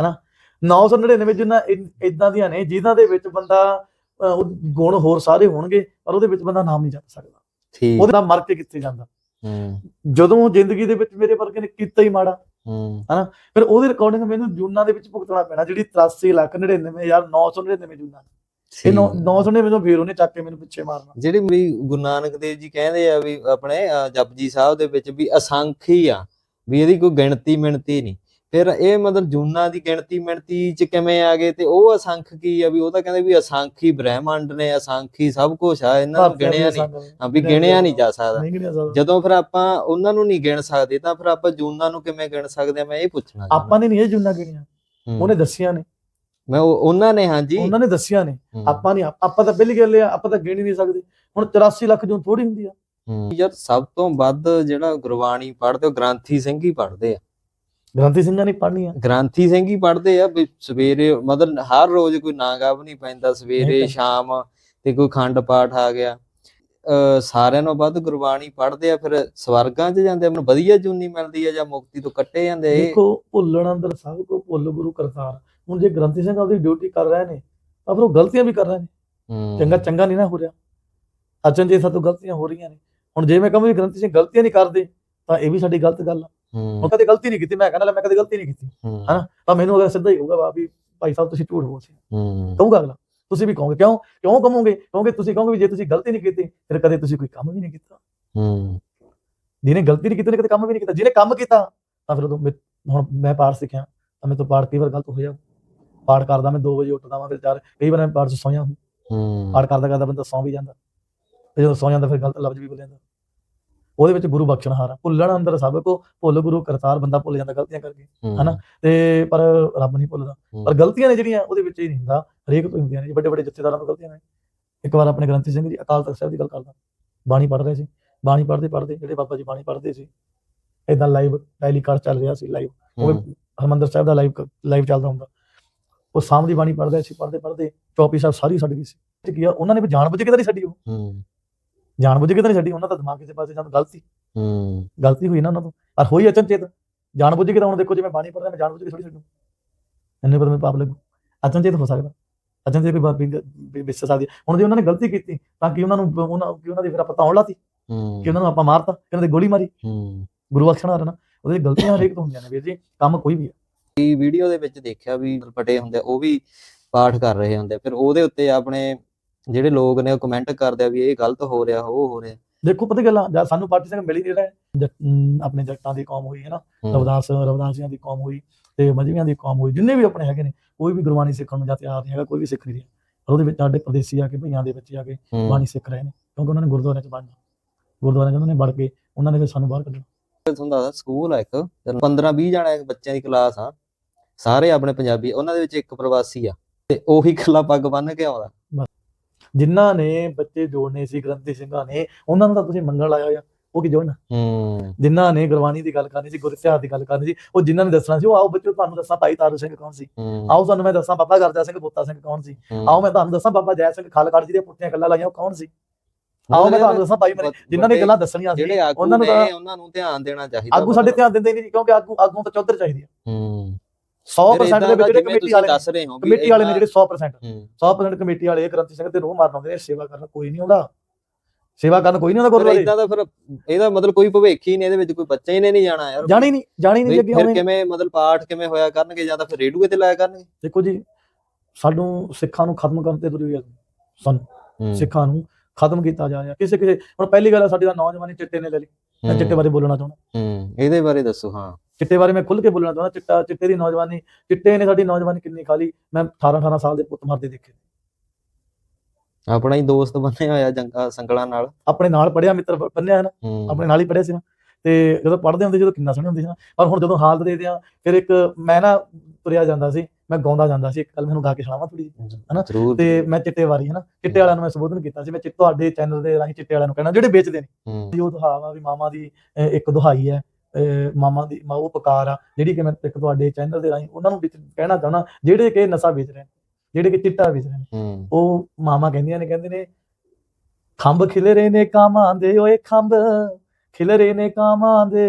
999 ਜੂਨਾਂ ਇਦਾਂ ਦੀਆਂ ਨੇ ਜਿਨ੍ਹਾਂ ਦੇ ਵਿੱਚ ਬੰਦਾ ਗੁਣ ਹੋਰ ਸਾਰੇ ਹੋਣਗੇ ਪਰ ਉਹਦੇ ਵਿੱਚ ਬੰਦਾ ਨਾਮ ਨਹੀਂ ਜਪ ਸਕਦਾ। ਠੀਕ। ਉਹਦਾ ਮਰ ਕੇ ਕਿੱਥੇ ਜਾਂਦਾ? ਜਦੋਂ ਜ਼ਿੰਦਗੀ ਦੇ ਵਿੱਚ ਮੇਰੇ ਵਰਗੇ ਨੇ ਕੀਤਾ ਹੀ ਮਾੜਾ ਹੂੰ। ਫਿਰ ਉਹਦੀ ਰਿਕਾਰਡਿੰਗ ਮੈਨੂੰ ਜੂਨਾਂ ਦੇ ਵਿੱਚ ਭੁਗਤਣਾ ਪੈਣਾ ਜਿਹੜੀ 83 ਲੱਖ 99999 ਜੂਨਾਂ ਇਹ ਨੌ- ਠੀਕ। 999 ਤੋਂ ਫੇਰ ਉਹਨੇ ਚੱਕ ਕੇ ਮੈਨੂੰ ਪਿੱਛੇ ਮਾਰਨਾ। ਜਿਹੜੀ ਮੇਰੀ ਗੁਰੂ ਨਾਨਕ ਦੇਵ ਜੀ ਕਹਿੰਦੇ ਆ ਵੀ ਆਪਣੇ ਜਪਜੀ ਸਾਹਿਬ ਦੇ ਵਿੱਚ ਵੀ ਅਸੰਖ ਹੀ ਆ ਵੀ ਇਹਦੀ ਕੋਈ ਗਿਣਤੀ ਮਿਣਤੀ ਨਹੀਂ। ਫਿਰ ਇਹ ਮਤਲਬ ਜੂਨਾਂ ਦੀ ਗਿਣਤੀ ਮਿਣਤੀ ਚ ਕਿਵੇਂ ਆ ਗਏ ਤੇ ਉਹ ਅਸੰਖ ਕੀ ਆ ਵੀ ਉਹ ਤਾਂ ਕਹਿੰਦੇ ਵੀ ਅਸੰਖ ਹੀ ਬ੍ਰਹਿਮੰਡ ਨੇ ਅਸੰਖ ਹੀ ਸਭ ਕੁਝ ਆ ਇਹਨਾਂ ਨੂੰ ਗਿਣਿਆ ਨਹੀਂ। ਹਾਂ ਵੀ ਗਿਣਿਆ ਨਹੀਂ ਜਾ ਸਕਦਾ। ਜਦੋਂ। ਫਿਰ ਆਪਾਂ ਉਹਨਾਂ ਨੂੰ ਨਹੀਂ ਗਿਣ ਸਕਦੇ ਤਾਂ ਫਿਰ ਆਪਾਂ ਜੂਨਾਂ ਨੂੰ ਕਿਵੇਂ ਗਿਣ ਸਕਦੇ ਆ ਮੈਂ ਇਹ ਪੁੱਛਣਾ। ਆਪਾਂ ਨੇ ਨਹੀਂ ਇਹ ਜੂਨਾਂ ਗਿਣੀਆਂ। ਉਹਨੇ ਦੱਸੀਆਂ ਨੇ। ਮੈਂ ਉਹ- ਉਹਨਾਂ ਨੇ ਹਾਂਜੀ। ਉਹਨਾਂ ਨੇ ਦੱਸੀਆਂ ਨੇ। ਆਪਾਂ ਨਹੀਂ ਆਪਾਂ ਤਾਂ ਪਹਿਲੀ ਗੱਲ ਆ ਆਪਾਂ ਤਾਂ ਗਿਣ ਹੀ ਨਹੀਂ ਸਕਦੇ। ਹੁਣ 84 ਲੱਖ ਜੂਨ ਥੋੜੀ ਹੁੰਦੀ ਆ। ਯਾਰ ਸਭ ਤੋਂ ਵੱਧ ਜਿਹੜਾ ਗੁਰਬਾਣੀ ਪੜ੍ਹਦੇ ਉਹ ਗ੍ਰੰਥੀ ਸਿੰਘ ਹੀ ਪੜ੍ਹਦੇ ਆ। ਗ੍ਰੰਥੀ ਸਿੰਘਾਂ ਨੇ ਪੜ੍ਹਨੀ ਆ ਗ੍ਰੰਥੀ ਸਿੰਘ ਹੀ ਪੜ੍ਹਦੇ ਆ ਵੀ ਸਵੇਰੇ ਮਤਲਬ ਹਰ ਰੋਜ਼ ਕੋਈ ਨਾਗਾਵ ਨਹੀਂ ਪੈਂਦਾ ਨਹੀਂ ਸਵੇਰੇ। ਸ਼ਾਮ ਤੇ ਕੋਈ ਖੰਡ ਪਾਠ ਆ ਗਿਆ। ਸਾਰਿਆਂ ਨਾਲੋਂ ਵੱਧ ਗੁਰਬਾਣੀ ਪੜ੍ਹਦੇ ਆ ਫਿਰ ਸਵਰਗਾਂ 'ਚ ਜਾਂਦੇ ਮੈਨੂੰ ਵਧੀਆ ਜੂਨੀ ਮਿਲਦੀ ਆ ਜਾਂ ਮੁਕਤੀ ਤੋਂ ਕੱਟੇ ਜਾਂਦੇ ਦੇਖੋ ਭੁੱਲਣ ਅੰਦਰ ਸਭ ਕੋ ਭੁੱਲ ਗੁਰੂ ਕਰਤਾਰ। ਹੁਣ ਜੇ ਗ੍ਰੰਥੀ ਸਿੰਘ ਆਪਦੀ ਡਿਊਟੀ ਕਰ ਰਹੇ ਨੇ ਤਾਂ ਫਿਰ ਉਹ ਗਲਤੀਆਂ ਵੀ ਕਰ ਰਹੇ ਨੇ। ਚੰਗਾ ਚੰਗਾ ਨਹੀਂ ਨਾ ਹੋ ਰਿਹਾ। ਅਚਨ ਜੇ ਸਾਤੋਂ ਗਲਤੀਆਂ ਹੋ ਰਹੀਆਂ ਨੇ। ਹੁਣ ਜੇ ਮੈਂ ਕਹਾਂ ਵੀ ਗ੍ਰੰਥੀ ਸਿੰਘ ਗਲਤੀਆਂ ਨਹੀਂ ਕਰਦੇ ਤਾਂ ਇਹ ਵੀ ਸਾਡੀ ਗਲਤ ਗੱਲ ਆ। ਹੁਣ ਕਦੇ ਗਲਤੀ ਨਹੀਂ ਕੀਤੀ ਮੈਂ ਕਹਿੰਦਾ ਮੈਂ ਕਦੇ ਗਲਤੀ ਨਹੀਂ ਕੀਤੀ ਹੂੰ। ਹਨਾ? ਤਾਂ ਮੈਨੂੰ ਅਗਰ ਸਿੱਧਾ ਹੀ ਹੋਊਗਾ ਵਾ ਵੀ ਭਾਈ ਸਾਹਿਬ ਤੁਸੀਂ ਝੂਠ ਬੋਲਦੇ ਹੂੰ। ਕਹੂਗਾ ਅਗਲਾ ਤੁਸੀਂ ਵੀ ਕਹੋਗੇ ਕਿਉਂ ਕਿਉਂ ਕਹੋਗੇ ਕਿਉਂਕਿ ਤੁਸੀਂ ਕਹੋਗੇ ਵੀ ਜੇ ਤੁਸੀਂ ਗਲਤੀ ਨਹੀਂ ਕੀਤੀ ਫਿਰ ਕਦੇ ਤੁਸੀਂ ਕੋਈ ਕੰਮ ਵੀ ਨਹੀਂ ਕੀਤਾ ਹੂੰ। ਜਿਹਨੇ ਗਲਤੀ ਨਹੀਂ ਕੀਤੀ ਉਹਨੇ ਕਦੇ ਕੰਮ ਵੀ ਨਹੀਂ ਕੀਤਾ ਜਿਹਨੇ ਕੰਮ ਕੀਤਾ ਤਾਂ ਫਿਰ ਉਦੋਂ ਮੈਂ- ਹੁਣ ਮੈਂ ਪਾਠ ਸਿੱਖਿਆ ਤਾਂ ਮੇਰੇ ਤੋਂ ਪਾਠ ਕਈ ਵਾਰ ਗਲਤ ਹੋ ਜਾ ਪਾਠ ਕਰਦਾ ਮੈਂ 2 ਵਜੇ ਉੱਠਦਾ ਵਾਂ ਫਿਰ ਚਾਰ ਕਈ ਵਾਰ ਮੈਂ ਪਾਠ ਸੌਂ ਜਾਂਦਾ ਹੂੰ। ਪਾਠ ਕਰਦਾ ਕਰਦਾ ਬੰਦਾ ਸੌਂ ਵੀ ਜਾਂਦਾ ਤੇ ਜਦੋਂ ਸੌਂ ਜਾਂਦਾ ਫਿਰ ਗਲਤ ਲਫ਼ਜ਼ ਵੀ ਬੋਲ ਜਾਂਦਾ ਉਹਦੇ ਵਿੱਚ ਗੁਰੂ ਬਖਸ਼ਣਹਾਰ ਆ। ਭੁੱਲਣ ਅੰਦਰ ਸਭ ਕੋ ਭੁੱਲ ਗੁਰੂ ਕਰਤਾਰ ਬੰਦਾ ਭੁੱਲ ਜਾਂਦਾ ਗਲਤੀਆਂ ਕਰਕੇ। ਹਨਾ? ਤੇ ਪਰ ਰੱਬ ਨਹੀਂ ਭੁੱਲਦਾ। ਪਰ ਗਲਤੀਆਂ ਨੇ ਜਿਹੜੀਆਂ ਉਹਦੇ ਵਿੱਚ ਹੀ ਨਹੀਂ ਹੁੰਦਾ। ਹਰੇਕ ਤੋਂ ਹੁੰਦੀਆਂ ਨੇ ਵੱਡੇ ਵੱਡੇ ਜਥੇਦਾਰਾਂ ਤੋਂ ਗਲਤੀਆਂ ਨੇ। ਇੱਕ ਵਾਰ ਆਪਣੇ ਗ੍ਰੰਥੀ ਸਿੰਘ ਜੀ ਅਕਾਲ ਤਖਤ ਸਾਹਿਬ ਦੀ ਗੱਲ ਕਰਦਾ। ਬਾਣੀ ਪੜ੍ਹ ਰਹੇ ਸੀ। ਬਾਣੀ ਪੜ੍ਹਦੇ ਪੜ੍ਹਦੇ ਜਿਹੜੇ ਬਾਬਾ ਜੀ ਬਾਣੀ ਪੜ੍ਹਦੇ ਸੀ ਇਦਾਂ ਲਾਈਵ ਟੈਲੀਕਾਸਟ ਚੱਲ ਰਿਹਾ ਸੀ ਲਾਈਵ ਉਹ। ਹਰਮੰਦਰ ਸਾਹਿਬ ਦਾ ਲਾਈਵ ਲਾਈਵ ਚੱਲਦਾ ਹੁੰਦਾ। ਉਹ ਸਾਮ ਦੀ ਬਾਣੀ ਪੜ੍ਹਦੇ ਸੀ ਪੜ੍ਹਦੇ ਪੜ੍ਹਦੇ ਚੌਪੀ ਸਾਹਿਬ ਸਾਰੀ ਛੱਡ ਗਈ ਸੀ। ਕੀ ਆ ਉਹਨਾਂ ਨੇ ਵੀ ਜਾਣ ਬੁੱਝ ਕੇ ਤਾਂ ਨਹੀਂ ਛੱਡੀ ਉਹ। ਹੂੰ। ਜਾਣ ਬੁੱਝ ਕੇ ਤਾਂ ਨਹੀਂ ਛੱਡੀ ਉਹਨਾਂ ਦਾ ਦਿਮਾਗ ਕਿਸੇ ਪਾਸੇ ਜਾਂਦਾ ਗਲਤੀ ਹੂੰ। ਗਲਤੀ ਹੋਈ ਨਾ ਉਹਨਾਂ ਤੋਂ ਪਰ ਹੋਈ ਅਚਨਚੇਤ ਜਾਣ ਬੁੱਝ ਕੇ ਤਾਂ ਹੁਣ ਦੇਖੋ ਜੇ ਮੈਂ ਬਾਣੀ ਪੜ੍ਹਦਾ ਮੈਂ ਜਾਣ ਬੁੱਝ ਕੇ ਥੋੜੀ ਛੱਡੂ ਇੰਨੇ ਪਤਾ ਮੈਂ ਪਾਪ ਲੱਗੂ ਅਚਨਚੇਤ ਹੋ ਸਕਦਾ ਅਚਨਚੇਤ ਕੋਈ ਬਾਤ ਵੀ ਵਿਸ ਸਕਦੀ। ਹੁਣ ਜੇ ਉਹਨਾਂ ਨੇ ਗਲਤੀ ਕੀਤੀ ਤਾਂ ਕਿ ਉਹਨਾਂ ਨੂੰ ਉਹਨਾਂ ਕਿ ਉਹਨਾਂ ਦੀ ਫਿਰ ਆਪਾਂ ਤੌਣ ਲਾਤੀ ਹੂੰ। ਕਿ ਉਹਨਾਂ ਨੂੰ ਆਪਾਂ ਮਾਰਤਾ ਕਿ ਉਹਨਾਂ ਦੀ ਗੋਲੀ ਮਾਰੀ ਹੂੰ। ਗੁਰੂ ਬਖਸ਼ਣਾ ਰਣਾ ਉਹਦੇ ਗਲਤੀਆਂ ਹਰੇਕ ਤੋਂ ਹੁੰਦੀਆਂ ਨੇ ਵੀਰ ਜੀ ਕੰਮ ਕੋਈ ਵੀ ਹੈ ਇਹ ਵੀਡੀਓ ਦੇ ਵਿੱਚ ਦੇਖਿਆ ਵੀ ਪਟੇ ਹੁੰਦੇ ਆ, ਉਹ ਵੀ ਪਾਠ ਕਰ ਰਹੇ ਹੁੰਦੇ ਆ। ਫਿਰ ਉਹਦੇ ਉੱਤੇ ਆਪਣੇ ਜਿਹੜੇ ਲੋਕ ਨੇ ਉਹ ਕਮੈਂਟ ਕਰਦੇ ਆ ਵੀ ਇਹ ਗਲਤ ਹੋ ਰਿਹਾ ਉਹ ਹੋ ਰਿਹਾ। ਦੇਖੋ ਪਤਾ ਗੱਲ ਜਦ ਸਾਨੂੰ ਪਾਰਟੀ ਸਿੰਘ ਮਿਲੀ ਜਿਹੜਾ ਆਪਣੇ ਜੱਟਾਂ ਦੀ ਕੌਮ ਹੋਈ ਹੈ ਨਾ। ਰਵਦਾਸ ਰਵਦਾਸੀਆਂ ਦੀ ਕੌਮ ਹੋਈ ਤੇ ਮਜਵੀਆਂ ਦੀ ਕੌਮ ਹੋਈ ਜਿੰਨੇ ਵੀ ਆਪਣੇ ਹੈਗੇ ਨੇ ਕੋਈ ਵੀ ਗੁਰਬਾਣੀ ਸਿੱਖਣ ਨੂੰ ਜਾਂ ਤਿਆਰ ਨਹੀਂ ਹੈਗਾ ਕੋਈ ਵੀ ਸਿੱਖ ਨਹੀਂ ਰਿਹਾ। ਪਰ ਉਹਦੇ ਵਿੱਚ ਸਾਡੇ ਪ੍ਰਦੇਸੀ ਆ ਕੇ ਭਈਆਂ ਦੇ ਬੱਚੇ ਆ ਕੇ। ਬਾਣੀ ਸਿੱਖ ਰਹੇ ਨੇ ਕਿਉਂਕਿ ਉਹਨਾਂ ਨੇ ਗੁਰਦੁਆਰਿਆਂ 'ਚ ਵੜਨਾ ਗੁਰਦੁਆਰਿਆਂ 'ਚ ਉਹਨਾਂ ਨੇ ਵੜ ਕੇ ਉਹਨਾਂ ਨੇ ਫਿਰ ਸਾਨੂੰ ਬਾਹਰ ਕੱਢਣਾ। ਹੁੰਦਾ ਦਾ ਸਕੂਲ ਆ ਇੱਕ 15 20 ਜਣਾ ਇੱਕ ਬੱਚਿਆਂ ਦੀ ਕਲਾਸ ਆ ਸਾਰੇ ਆਪਣੇ ਪੰਜਾਬੀ ਉਹਨਾਂ ਦੇ ਵਿੱਚ ਇੱਕ ਪ੍ਰਵਾਸੀ ਆ ਤੇ ਉਹੀ ਇਕੱਲਾ ਪੱਗ ਬੰਨ ਕੇ ਆਉਂਦਾ। ਜਿਨ੍ਹਾਂ ਨੇ ਬੱਚੇ ਜੋੜਨੇ ਸੀ ਗ੍ਰੰਥੀ ਸਿੰਘਾਂ ਨੇ ਉਹਨਾਂ ਨੂੰ ਤਾਂ ਤੁਸੀਂ ਮੰਗਣ ਲਾਇਆ ਹੋਇਆ ਉਹ ਕੀ ਜੋੜਨਾ? ਹੂੰ। ਜਿਨ੍ਹਾਂ ਨੇ ਗੁਰਬਾਣੀ ਦੀ ਗੱਲ ਕਰਨੀ ਸੀ ਗੁਰ ਇਤਿਹਾਸ ਦੀ ਗੱਲ ਕਰਨੀ ਸੀ ਉਹ ਜਿਨ੍ਹਾਂ ਨੇ ਦੱਸਣਾ ਸੀ ਉਹ ਆਓ ਬੱਚਿਓ ਤੁਹਾਨੂੰ ਦੱਸਾਂ ਭਾਈ ਤਾਰੂ ਸਿੰਘ ਕੌਣ ਸੀ? ਹੂੰ। ਆਓ ਤੁਹਾਨੂੰ ਮੈਂ ਦੱਸਾਂ ਬਾਬਾ ਗਰਜਾ ਸਿੰਘ ਬੋਤਾ ਸਿੰਘ ਕੌਣ ਸੀ? ਆਓ ਮੈਂ ਤੁਹਾਨੂੰ ਦੱਸਾਂ ਬਾਬਾ ਜੈ ਸਿੰਘ ਖਾਲਗੜ੍ਹ ਜੀ ਦੀਆਂ ਪੁੱਠੀਆਂ ਗੱਲਾਂ ਲਾਈਆਂ ਉਹ ਕੌਣ ਸੀ? ਆਓ ਮੈਂ ਤੁਹਾਨੂੰ ਦੱਸਾਂ ਭਾਈ ਮੇਰੇ ਜਿਨ੍ਹਾਂ ਨੇ ਗੱਲਾਂ ਦੱਸਣੀਆਂ ਸੀ ਉਹਨਾਂ ਨੂੰ ਉਹਨਾਂ ਨੂੰ ਧਿਆਨ ਦੇਣਾ ਚਾਹੀਦਾ ਆਗੂ ਸਾਡੇ ਧਿਆਨ ਦਿੰਦੇ ਨਹੀਂ ਕਿਉਂਕਿ ਆਗੂ ਆਗੂ ਤਾਂ ਚੌਧਰ ਚਾਹੀਦੀ ਆ। ਹੂੰ। 100% ਦੇ ਵਿੱਚ ਜਿਹੜੇ ਕਮੇਟੀ ਵਾਲੇ ਦੱਸ ਰਹੇ ਹੋ ਕਮੇਟੀ ਵਾਲੇ ਨੇ ਜਿਹੜੇ 100% ਹੂੰ। 100% ਕਮੇਟੀ ਵਾਲੇ ਇਹ ਗ੍ਰੰਥੀ ਸਿੰਘ ਤੇ ਰੋਹ ਮਾਰਨ ਆਉਂਦੇ ਨੇ ਸੇਵਾ ਕਰਨ ਕੋਈ ਨਹੀਂ ਆਉਂਦਾ। ਸੇਵਾ ਕਰਨ ਕੋਈ ਨਹੀਂ ਆਉਂਦਾ ਗੁਰਦੁਆਰੇ। ਇਦਾਂ ਦਾ ਫਿਰ ਇਹਦਾ ਮਤਲਬ ਕੋਈ ਭਵਿੱਖ ਹੀ ਨਹੀਂ ਇਹਦੇ ਵਿੱਚ ਕੋਈ ਬੱਚਾ ਹੀ ਨਹੀਂ ਜਾਣਾ ਯਾਰ। ਜਾਣੀ ਨਹੀਂ ਜਾਣੀ ਨਹੀਂ ਅੱਗੇ ਫਿਰ ਕਿਵੇਂ ਮਤਲਬ ਪਾਠ ਕਿਵੇਂ ਹੋਇਆ ਕਰਨਗੇ ਜਾਂ ਤਾਂ ਫਿਰ ਰੇਡੂਏ ਤੇ ਲਾਇਆ ਕਰਨਗੇ? ਦੇਖੋ ਜੀ ਸਾਨੂੰ ਸਿੱਖਾਂ ਨੂੰ ਖਤਮ ਕਰਨ ਤੇ ਤੁਰੀ ਹੋਈ ਆ। ਸਾਨੂੰ ਸਿੱਖਾਂ ਨੂੰ ਖਤਮ ਕੀਤਾ ਜਾ ਰਿਹਾ। ਕਿਸੇ ਕਿਸੇ ਹੁਣ ਪਹਿਲੀ ਗੱਲ ਸਾਡੀ ਦਾ ਨੌਜਵਾਨੀ ਚਿੱਟੇ ਨੇ ਲੈ ਲਈ। ਮੈਂ ਚਿੱਟੇ ਬਾਰੇ ਬੋਲਣਾ ਚਾਹੁੰਦਾ। ਹੂੰ ਇਹਦੇ ਬਾਰੇ ਦੱਸੋ ਹਾਂ। ਚਿੱਟੇ ਬਾਰੇ ਮੈਂ ਖੁੱਲ ਕੇ ਬੋਲਣਾ ਚਾਹੁੰਦਾ ਚਿੱਟਾ ਚਿੱਟੇ ਦੀ ਨੌਜਵਾਨੀ ਚਿੱਟੇ ਨੇ ਸਾਡੀ ਨੌਜਵਾਨੀ ਕਿੰਨੀ ਖਾ ਲਈ? ਮੈਂ 18 18 ਸਾਲ ਦੇ ਪੁੱਤ ਮਰਦੇ ਦੇਖੇ। ਆਪਣਾ ਹੀ ਦੋਸਤ ਬਣਿਆ ਹੋਇਆ ਜੰਗਾ ਸੰਗਲਾਂ ਨਾਲ। ਆਪਣੇ ਨਾਲ ਪੜਿਆ ਮਿੱਤਰ ਬੰਨਿਆ ਨਾ? ਆਪਣੇ ਨਾਲ ਹੀ ਪੜਿਆ ਸੀ ਨਾ। ਤੇ ਜਦੋਂ ਪੜਦੇ ਹੁੰਦੇ ਜਦੋਂ ਕਿੰਨਾ ਸੋਹਣੇ ਹੁੰਦੇ ਸੀ ਨਾ। ਪਰ ਹੁਣ ਜਦੋਂ ਹਾਲਤ ਦੇਖਦੇ ਆ ਫਿਰ ਇੱਕ ਮੈਂ ਨਾ ਤੁਰਿਆ ਜਾਂਦਾ ਸੀ ਮੈਂ ਗਾਉਂਦਾ ਜਾਂਦਾ ਸੀ। ਇੱਕ ਕੱਲ ਮੈਨੂੰ ਗਾ ਕੇ ਸੁਣਾਵਾਂ ਥੋੜੀ ਹਨਾ? ਤੇ ਮੈਂ ਚਿੱਟੇ ਵਾਰੀ ਹਨਾ ਚਿੱਟੇ ਵਾਲਿਆਂ ਨੂੰ ਮੈਂ ਸੰਬੋਧਨ ਕੀਤਾ ਸੀ। ਮੈਂ ਚਿੱਟ ਤੁਹਾਡੇ ਚੈਨਲ ਦੇ ਰਾਹੀਂ ਚਿੱਟੇ ਵਾਲਿਆਂ ਨੂੰ ਕਹਿਣਾ ਜਿਹੜੇ ਵੇਚਦੇ ਨੇ। ਉਹ ਦੁਹਾਵਾ ਵੀ ਮਾਮਾ ਦੀ ਇੱਕ ਦੁਹਾਈ ਹੈ। ਮਾਮਾ ਦੀ ਮਾਂ ਉਹ ਪੁਕਾਰ ਆ ਜਿਹੜੀ ਕਿ ਮੈਂ ਇੱਕ ਤੁਹਾਡੇ ਚੈਨਲ ਦੇ ਰਾਹੀਂ ਉਹਨਾਂ ਨੂੰ ਵਿੱਚ ਕਹਿਣਾ ਚਾਹੁੰਦਾ ਜਿਹੜੇ ਕਿ ਨਸ਼ਾ ਵੇਚ ਰਹੇ ਨੇ ਜਿਹੜੇ ਕਿ ਚਿੱਟਾ ਵੇਚ ਰਹੇ ਨੇ ਉਹ ਮਾਮਾ ਕਹਿੰਦੀਆਂ ਨੇ ਕਹਿੰਦੇ ਨੇ ਖੰਭ ਖਿਲ ਰਹੇ ਨੇ ਕਾਮਾਂ ਦੇ ਓਏ ਖੰਭ ਖਿਲ ਰਹੇ ਨੇ ਕਾਮਾਂ ਦੇ।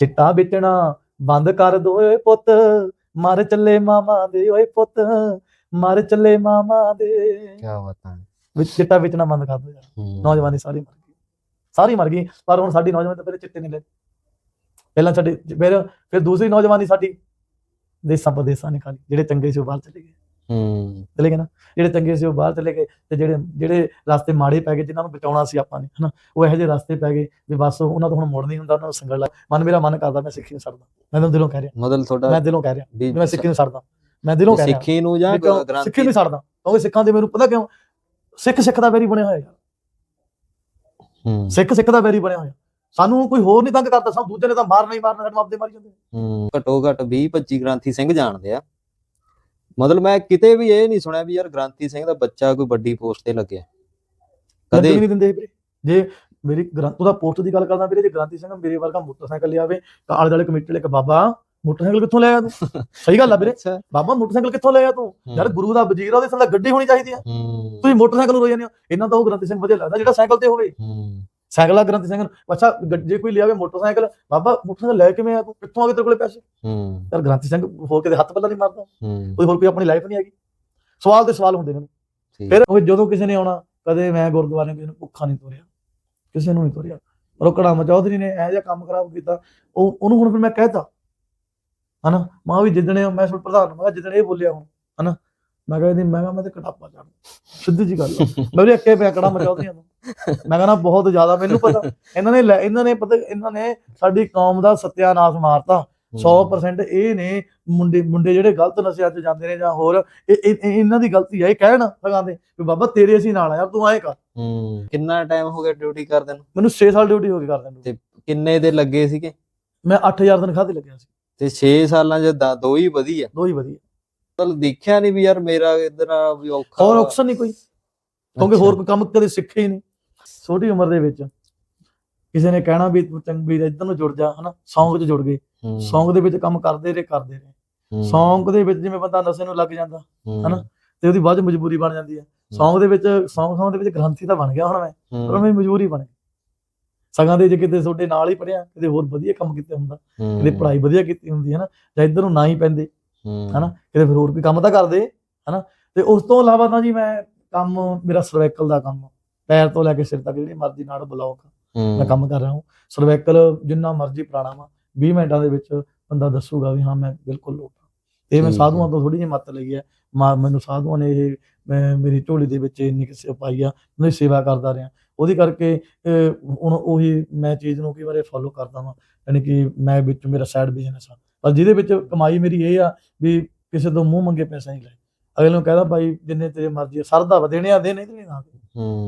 ਚਿੱਟਾ ਵੇਚਣਾ ਬੰਦ ਕਰ ਦੋ ਓਏ ਪੁੱਤ ਮਰ ਚੱਲੇ ਮਾਮਾ ਦੇ ਓਏ ਪੁੱਤ ਮਰ ਚੱਲੇ ਮਾਮਾ ਦੇ। ਕੀ ਬਤਾ। ਵਿੱਚ ਚਿੱਟਾ ਵੇਚਣਾ ਬੰਦ ਕਰ ਦੋ ਯਾਰ। ਨੌਜਵਾਨੀ ਸਾਰੀ ਮਰ ਸਾਰੀ ਮਰ ਗਈ ਪਰ ਹੁਣ ਸਾਡੀ ਨੌਜਵਾਨੀ ਤਾਂ ਪਹਿਲੇ ਚਿੱਟੇ ਨਹੀਂ ਲੈ ਪਹਿਲਾਂ ਸਾਡੇ ਫਿਰ ਫਿਰ ਦੂਸਰੀ ਨੌਜਵਾਨੀ ਸਾਡੀ ਦੇਸਾਂ ਪ੍ਰਦੇਸਾਂ ਨੇ ਖਾਲੀ ਜਿਹੜੇ ਚੰਗੇ ਸੀ ਉਹ ਬਾਹਰ ਚਲੇ ਗਏ। ਹੂੰ। ਚਲੇ ਗਏ ਨਾ? ਜਿਹੜੇ ਚੰਗੇ ਸੀ ਉਹ ਬਾਹਰ ਚਲੇ ਗਏ ਤੇ ਜਿਹੜੇ ਜਿਹੜੇ ਰਸਤੇ ਮਾੜੇ ਪੈ ਗਏ ਜਿਨ੍ਹਾਂ ਨੂੰ ਬਚਾਉਣਾ ਸੀ ਆਪਾਂ ਨੇ ਹਨਾ? ਉਹ ਇਹੋ ਜਿਹੇ ਰਸਤੇ ਪੈ ਗਏ ਵੀ ਬਸ ਉਹਨਾਂ ਤੋਂ ਹੁਣ ਮੁੜ ਨਹੀਂ ਹੁੰਦਾ ਉਹਨਾਂ ਨੂੰ ਸੰਗਲ ਲਾ ਮਨ ਮੇਰਾ ਮਨ ਕਰਦਾ ਮੈਂ ਸਿੱਖੀ ਨੂੰ ਛੱਡਦਾ। ਮੈਂ ਤਾਂ ਦਿਲੋਂ ਕਹਿ ਰਿਹਾ। ਮਤਲਬ ਤੁਹਾਡਾ ਮੈਂ ਦਿਲੋਂ ਕਹਿ ਰਿਹਾ ਮੈਂ ਸਿੱਖੀ ਨੂੰ ਛੱਡਦਾ। ਮੈਂ ਦਿਲੋਂ ਕਹਿ ਰਿਹਾ ਸਿੱਖੀ ਨੂੰ ਜਾਂ ਸਿੱਖੀ ਨਹੀਂ ਛੱਡਦਾ। ਕਿਉਂਕਿ ਸਿੱਖਾਂ ਦੇ ਮੈਨੂੰ ਪਤਾ ਕਿਉਂ? ਸਿੱਖ ਸਿੱਖ ਦਾ ਵੈਰੀ ਬਣਿਆ ਹੋਇਆ ਯਾਰ। ਹੂੰ ਸਿੱਖ ਸਿੱਖ ਦਾ ਵੈਰੀ ਬਣਿਆ ਹੋਇਆ। ਸਾਨੂੰ ਕੋਈ ਹੋਰ ਨਹੀਂ ਤੰਗ ਕਰਦਾ ਸਭ ਦੂਜੇ ਨੇ ਤਾਂ ਮਾਰਨਾ ਹੀ ਮਾਰਨਾ ਸਾਨੂੰ ਆਪਦੇ ਮਾਰੀ ਜਾਂਦੇ। ਹੂੰ। ਘਟੋ ਘਟ 20 25 ਗ੍ਰਾਂਥੀ ਸਿੰਘ ਜਾਣਦੇ ਆ। ਮਤਲਬ ਮੈਂ ਕਿਤੇ ਵੀ ਇਹ ਨਹੀਂ ਸੁਣਿਆ ਵੀ ਯਾਰ ਗ੍ਰਾਂਥੀ ਸਿੰਘ ਦਾ ਬੱਚਾ ਕੋਈ ਵੱਡੀ ਪੋਸਟ ਤੇ ਲੱਗਿਆ। ਕਦੇ ਨਹੀਂ ਦਿੰਦੇ ਵੀਰੇ। ਜੇ ਮੇਰੀ ਗ੍ਰੰਥ ਉਹਦਾ ਪੋਸਟ ਦੀ ਗੱਲ ਕਰਦਾ ਵੀਰੇ ਜੇ ਗ੍ਰਾਂਤੀ ਸਿੰਘ ਮੇਰੇ ਵਰਗਾ ਮੋਟਰਸਾਈਕਲ ਲਿਆਵੇ ਤਾਂ ਆਲੇ ਦੁਆਲੇ ਕਮੇਟੀ ਵਾਲੇ ਕਿ ਬਾਬਾ ਮੋਟਰਸਾਈਕਲ ਕਿੱਥੋਂ ਲਿਆ ਤੂੰ? ਸਹੀ ਗੱਲ ਆ ਵੀਰੇ। ਬਾਬਾ ਮੋਟਰਸਾਈਕਲ ਕਿੱਥੋਂ ਲਿਆ ਤੂੰ? ਯਾਰ ਗੁਰੂ ਦਾ ਵਜ਼ੀਰ ਆ ਉਹਦੇ ਥੱਲੇ ਗੱਡੀ ਹੋਣੀ ਚਾਹੀਦੀ ਆ। ਤੁਸੀਂ ਮੋਟਰਸਾਈਕਲ ਰੋਈ ਜਾਂਦੇ ਹੋ। ਇਹਨਾਂ ਤਾਂ ਉਹ ਗ੍ਰੰਥੀ ਸਿੰਘ ਵਧੀਆ ਲੱਗਦਾ ਜਿਹੜਾ ਸਾਈਕਲ ਤੇ ਹੋਵੇ। ਸਾਈਕਲ ਆ ਗ੍ਰੰਥੀ ਸਿੰਘ। ਅੱਛਾ ਜੇ ਕੋਈ ਲਿਆਵੇ ਮੋਟਰਸਾਈਕਲ ਬਾਬਾ ਮੋਟਰਸਾਈਕਲ ਲੈ ਕਿਵੇਂ ਆ ਤੂੰ? ਕਿੱਥੋਂ ਆ ਗਏ ਤੇਰੇ ਕੋਲੇ ਪੈਸੇ? ਯਾਰ ਗ੍ਰੰਥੀ ਸਿੰਘ ਹੋਰ ਕਿਤੇ ਹੱਥ ਪੱਲਾ ਨਹੀਂ ਮਾਰਦਾ। ਕੋਈ ਹੋਰ ਕੋਈ ਆਪਣੀ ਲਾਈਫ ਨਹੀਂ ਹੈਗੀ। ਸਵਾਲ ਤੇ ਸਵਾਲ ਹੁੰਦੇ ਨੇ। ਫਿਰ ਉਹ ਜਦੋਂ ਕਿਸੇ ਨੇ ਆਉਣਾ ਕਦੇ ਮੈਂ ਗੁਰਦੁਆਰੇ ਕਿਸੇ ਨੂੰ ਭੁੱਖਾ ਨਹੀਂ ਤੋਰਿਆ। ਕਿਸੇ ਨੂੰ ਨਹੀਂ ਤੋਰਿਆ। ਰੋਕੜਾ ਮਚੌਧਰੀ ਨੇ ਇਹ ਜਿਹਾ ਕੰਮ ਖਰਾਬ ਕੀਤਾ। ਉਹ ਉਹਨੂੰ ਹੁਣ ਫਿਰ ਮੈਂ ਕਹਿਤਾ ਹਨਾ? ਮਾਂ ਵੀ ਜਿੱਦਣੇ ਮੈਂ ਸੁਣ ਪ੍ਰਧਾਨ ਨੂੰ ਮੈਂ ਕਿਹਾ ਜਿੱਦਣੇ ਇਹ ਬੋਲਿਆ ਹੁਣ ਹਨਾ? ਮੈਂ ਕਹਿੰਦੀ ਮੈਂ ਕਿਹਾ ਮੈਂ ਤੇ ਕਟਾਪਾ ਚੜ ਸਿੱਧੀ ਜੀ ਗੱਲ ਆ। ਮੈਂ ਵੀ ਅੱਕੇ ਪਿਆ ਕੜਾ ਮਚੌਧਰੀਆਂ ਤੋਂ ਮੈਂ ਕਹਿੰਦਾ ਬਹੁਤ ਜ਼ਿਆਦਾ ਮੈਨੂੰ ਪਤਾ। ਇਹਨਾਂ ਨੇ ਇਹਨਾਂ ਨੇ ਪਤਾ ਇਹਨਾਂ ਨੇ ਸਾਡੀ ਕੌਮ ਦਾ ਸਤਿਆਨਾਸ਼ ਮਾਰਤਾ। 100% ਇਹ ਨੇ ਮੁੰਡੇ ਮੁੰਡੇ ਜਿਹੜੇ ਗਲਤ ਨਸ਼ਿਆਂ 'ਚ ਜਾਂਦੇ ਨੇ ਜਾਂ ਹੋਰ ਇਹ ਇਹ- ਇਹ- ਇਹਨਾਂ ਦੀ ਗਲਤੀ ਹੈ ਇਹ ਕਹਿਣ ਲਗਾਉਂਦੇ ਵੀ ਬਾਬਾ ਤੇਰੇ ਅਸੀਂ ਨਾਲ ਆ ਯਾਰ ਤੂੰ ਆਏ ਕਰ। ਹੂੰ। ਕਿੰਨਾ ਟਾਈਮ ਹੋ ਗਿਆ ਡਿਊਟੀ ਕਰਦੇ ਨੂੰ? ਮੈਨੂੰ 6 ਸਾਲ ਡਿਊਟੀ ਹੋ ਗਈ ਕਰਦੇ ਨੂੰ। ਤੇ ਕਿੰਨੇ ਦੇ ਲੱਗੇ ਸੀਗੇ? ਮੈਂ 8000 ਤਨਖਾਹ ਤੇ ਲੱਗਿਆ ਸੀ। ਤੇ 6 ਸਾਲਾਂ ਚ ਦ- ਦੋ ਹੀ ਵਧੀਆ। ਦੋ ਹੀ ਵਧੀਆ। ਮਤਲਬ ਦੇਖਿਆ ਨਹੀਂ ਵੀ ਯਾਰ ਮੇਰਾ ਇਧਰ ਆ ਵੀ ਔਖਾ ਹੋਰ। ਆਪਸ਼ਨ ਨਹੀਂ ਕੋਈ? ਕਿਉਂਕਿ। ਹੋਰ ਕੋਈ ਕੰਮ ਕਦੇ ਸਿੱਖਿਆ ਹੀ ਨਹੀਂ ਛੋਟੀ ਉਮਰ ਦੇ ਵਿੱਚ ਕਿਸੇ ਨੇ ਕਹਿਣਾ ਵੀ ਤੂੰ ਚੰਗੀ ਇੱਧਰ ਨੂੰ ਜੁੜ ਜਾ ਹਨਾ? ਸੌਂਗ 'ਚ ਜੁੜ ਗਏ। ਸੌਂਗ ਦੇ ਵਿੱਚ ਕੰਮ ਕਰਦੇ ਰਹੇ ਕਰਦੇ ਰਹੇ। ਸੌਂਗ ਦੇ ਵਿੱਚ ਜਿਵੇਂ ਬੰਦਾ ਨਸ਼ੇ ਨੂੰ ਲੱਗ ਜਾਂਦਾ ਹਨਾ? ਤੇ ਉਹਦੀ ਬਾਅਦ 'ਚ ਮਜਬੂਰੀ ਬਣ ਜਾਂਦੀ ਹੈ। ਸੌਂਗ ਦੇ ਵਿੱਚ ਸੌਂਗ ਸੌਂਗ ਦੇ ਵਿੱਚ ਗ੍ਰੰਥੀ ਤਾਂ ਬਣ ਗਿਆ ਹੁਣ ਮੈਂ ਪਰ ਮੇਰੀ ਮਜਬੂਰੀ ਬਣ ਗਈ। ਸਗਾਂ ਦੇ ਜੇ ਕਿਤੇ ਤੁਹਾਡੇ ਨਾਲ ਹੀ ਪੜਿਆ ਕਿਤੇ ਹੋਰ ਵਧੀਆ ਕੰਮ ਕੀਤੇ ਹੁੰਦਾ ਕਿਤੇ ਪੜ੍ਹਾਈ ਵਧੀਆ ਕੀਤੀ ਹੁੰਦੀ ਹੈ ਨਾ ਜਾਂ ਇੱਧਰ ਨੂੰ ਨਾ ਹੀ ਪੈਂਦੇ ਹਨਾ? ਕਿਤੇ ਫਿਰ ਹੋਰ ਕੋਈ ਕੰਮ ਤਾਂ ਕਰਦੇ ਹਨਾ ਤੇ ਉਸ ਤੋਂ ਇਲਾਵਾ ਤਾਂ ਜੀ ਮੈਂ ਕੰਮ ਮੇਰਾ ਸਰਵਾਈਕਲ ਦਾ ਕੰਮ ਪੈਰ ਤੋਂ ਲੈ ਕੇ ਸਿਰ ਤੱਕ ਜਿਹੜੀ ਮਰਜ਼ੀ ਨਾੜ ਬਲੌਕ ਮੈਂ ਕੰਮ ਕਰ ਰਿਹਾ ਹਾਂ ਸਰਵਾਈਕਲ ਜਿੰਨਾ ਮਰਜ਼ੀ ਪੁਰਾਣਾ ਵਾ 20 ਮਿੰਟਾਂ ਦੇ ਵਿੱਚ ਬੰਦਾ ਦੱਸੂਗਾ ਵੀ ਹਾਂ ਮੈਂ ਬਿਲਕੁਲ ਲੋਟ ਤੇ ਮੈਂ ਸਾਧੂਆਂ। ਤੋਂ ਥੋੜੀ ਜਿਹੀ ਮੱਤ ਲਈ ਹੈ ਮਾ- ਮੈਨੂੰ ਸਾਧੂਆਂ ਨੇ ਇਹ ਮੈਂ- ਮੇਰੀ ਝੋਲੀ ਦੇ ਵਿੱਚ ਇੰਨੀ ਕਿਸੇ ਪਾਈ ਆ ਉਹਨਾਂ ਦੀ ਸੇਵਾ ਕਰਦਾ ਰਿਹਾ ਉਹਦੀ ਕਰਕੇ ਹੁਣ ਉਹੀ ਮੈਂ ਚੀਜ਼ ਨੂੰ ਕਈ ਵਾਰੀ ਫੋਲੋ ਕਰਦਾ ਵਾਂ, ਯਾਨੀ ਕਿ ਮੈਂ ਵਿੱਚ ਮੇਰਾ ਸਾਈਡ ਬਿਜ਼ਨਸ ਆ। ਪਰ ਜਿਹਦੇ ਵਿੱਚ ਕਮਾਈ ਮੇਰੀ ਇਹ ਆ ਵੀ ਕਿਸੇ ਤੋਂ ਮੂੰਹ ਮੰਗੇ ਪੈਸਾ ਨਹੀਂ ਲੈ ਅਗਲੇ ਨੂੰ ਕਹਿੰਦਾ ਭਾਈ, ਜਿੰਨੇ ਤੇਰੇ ਮਰਜ਼ੀ ਸਰਦਾ ਵਾ, ਦੇਣੇ ਦੇ ਨਹੀਂ ਤੇ ਨਾ ਹੂੰ।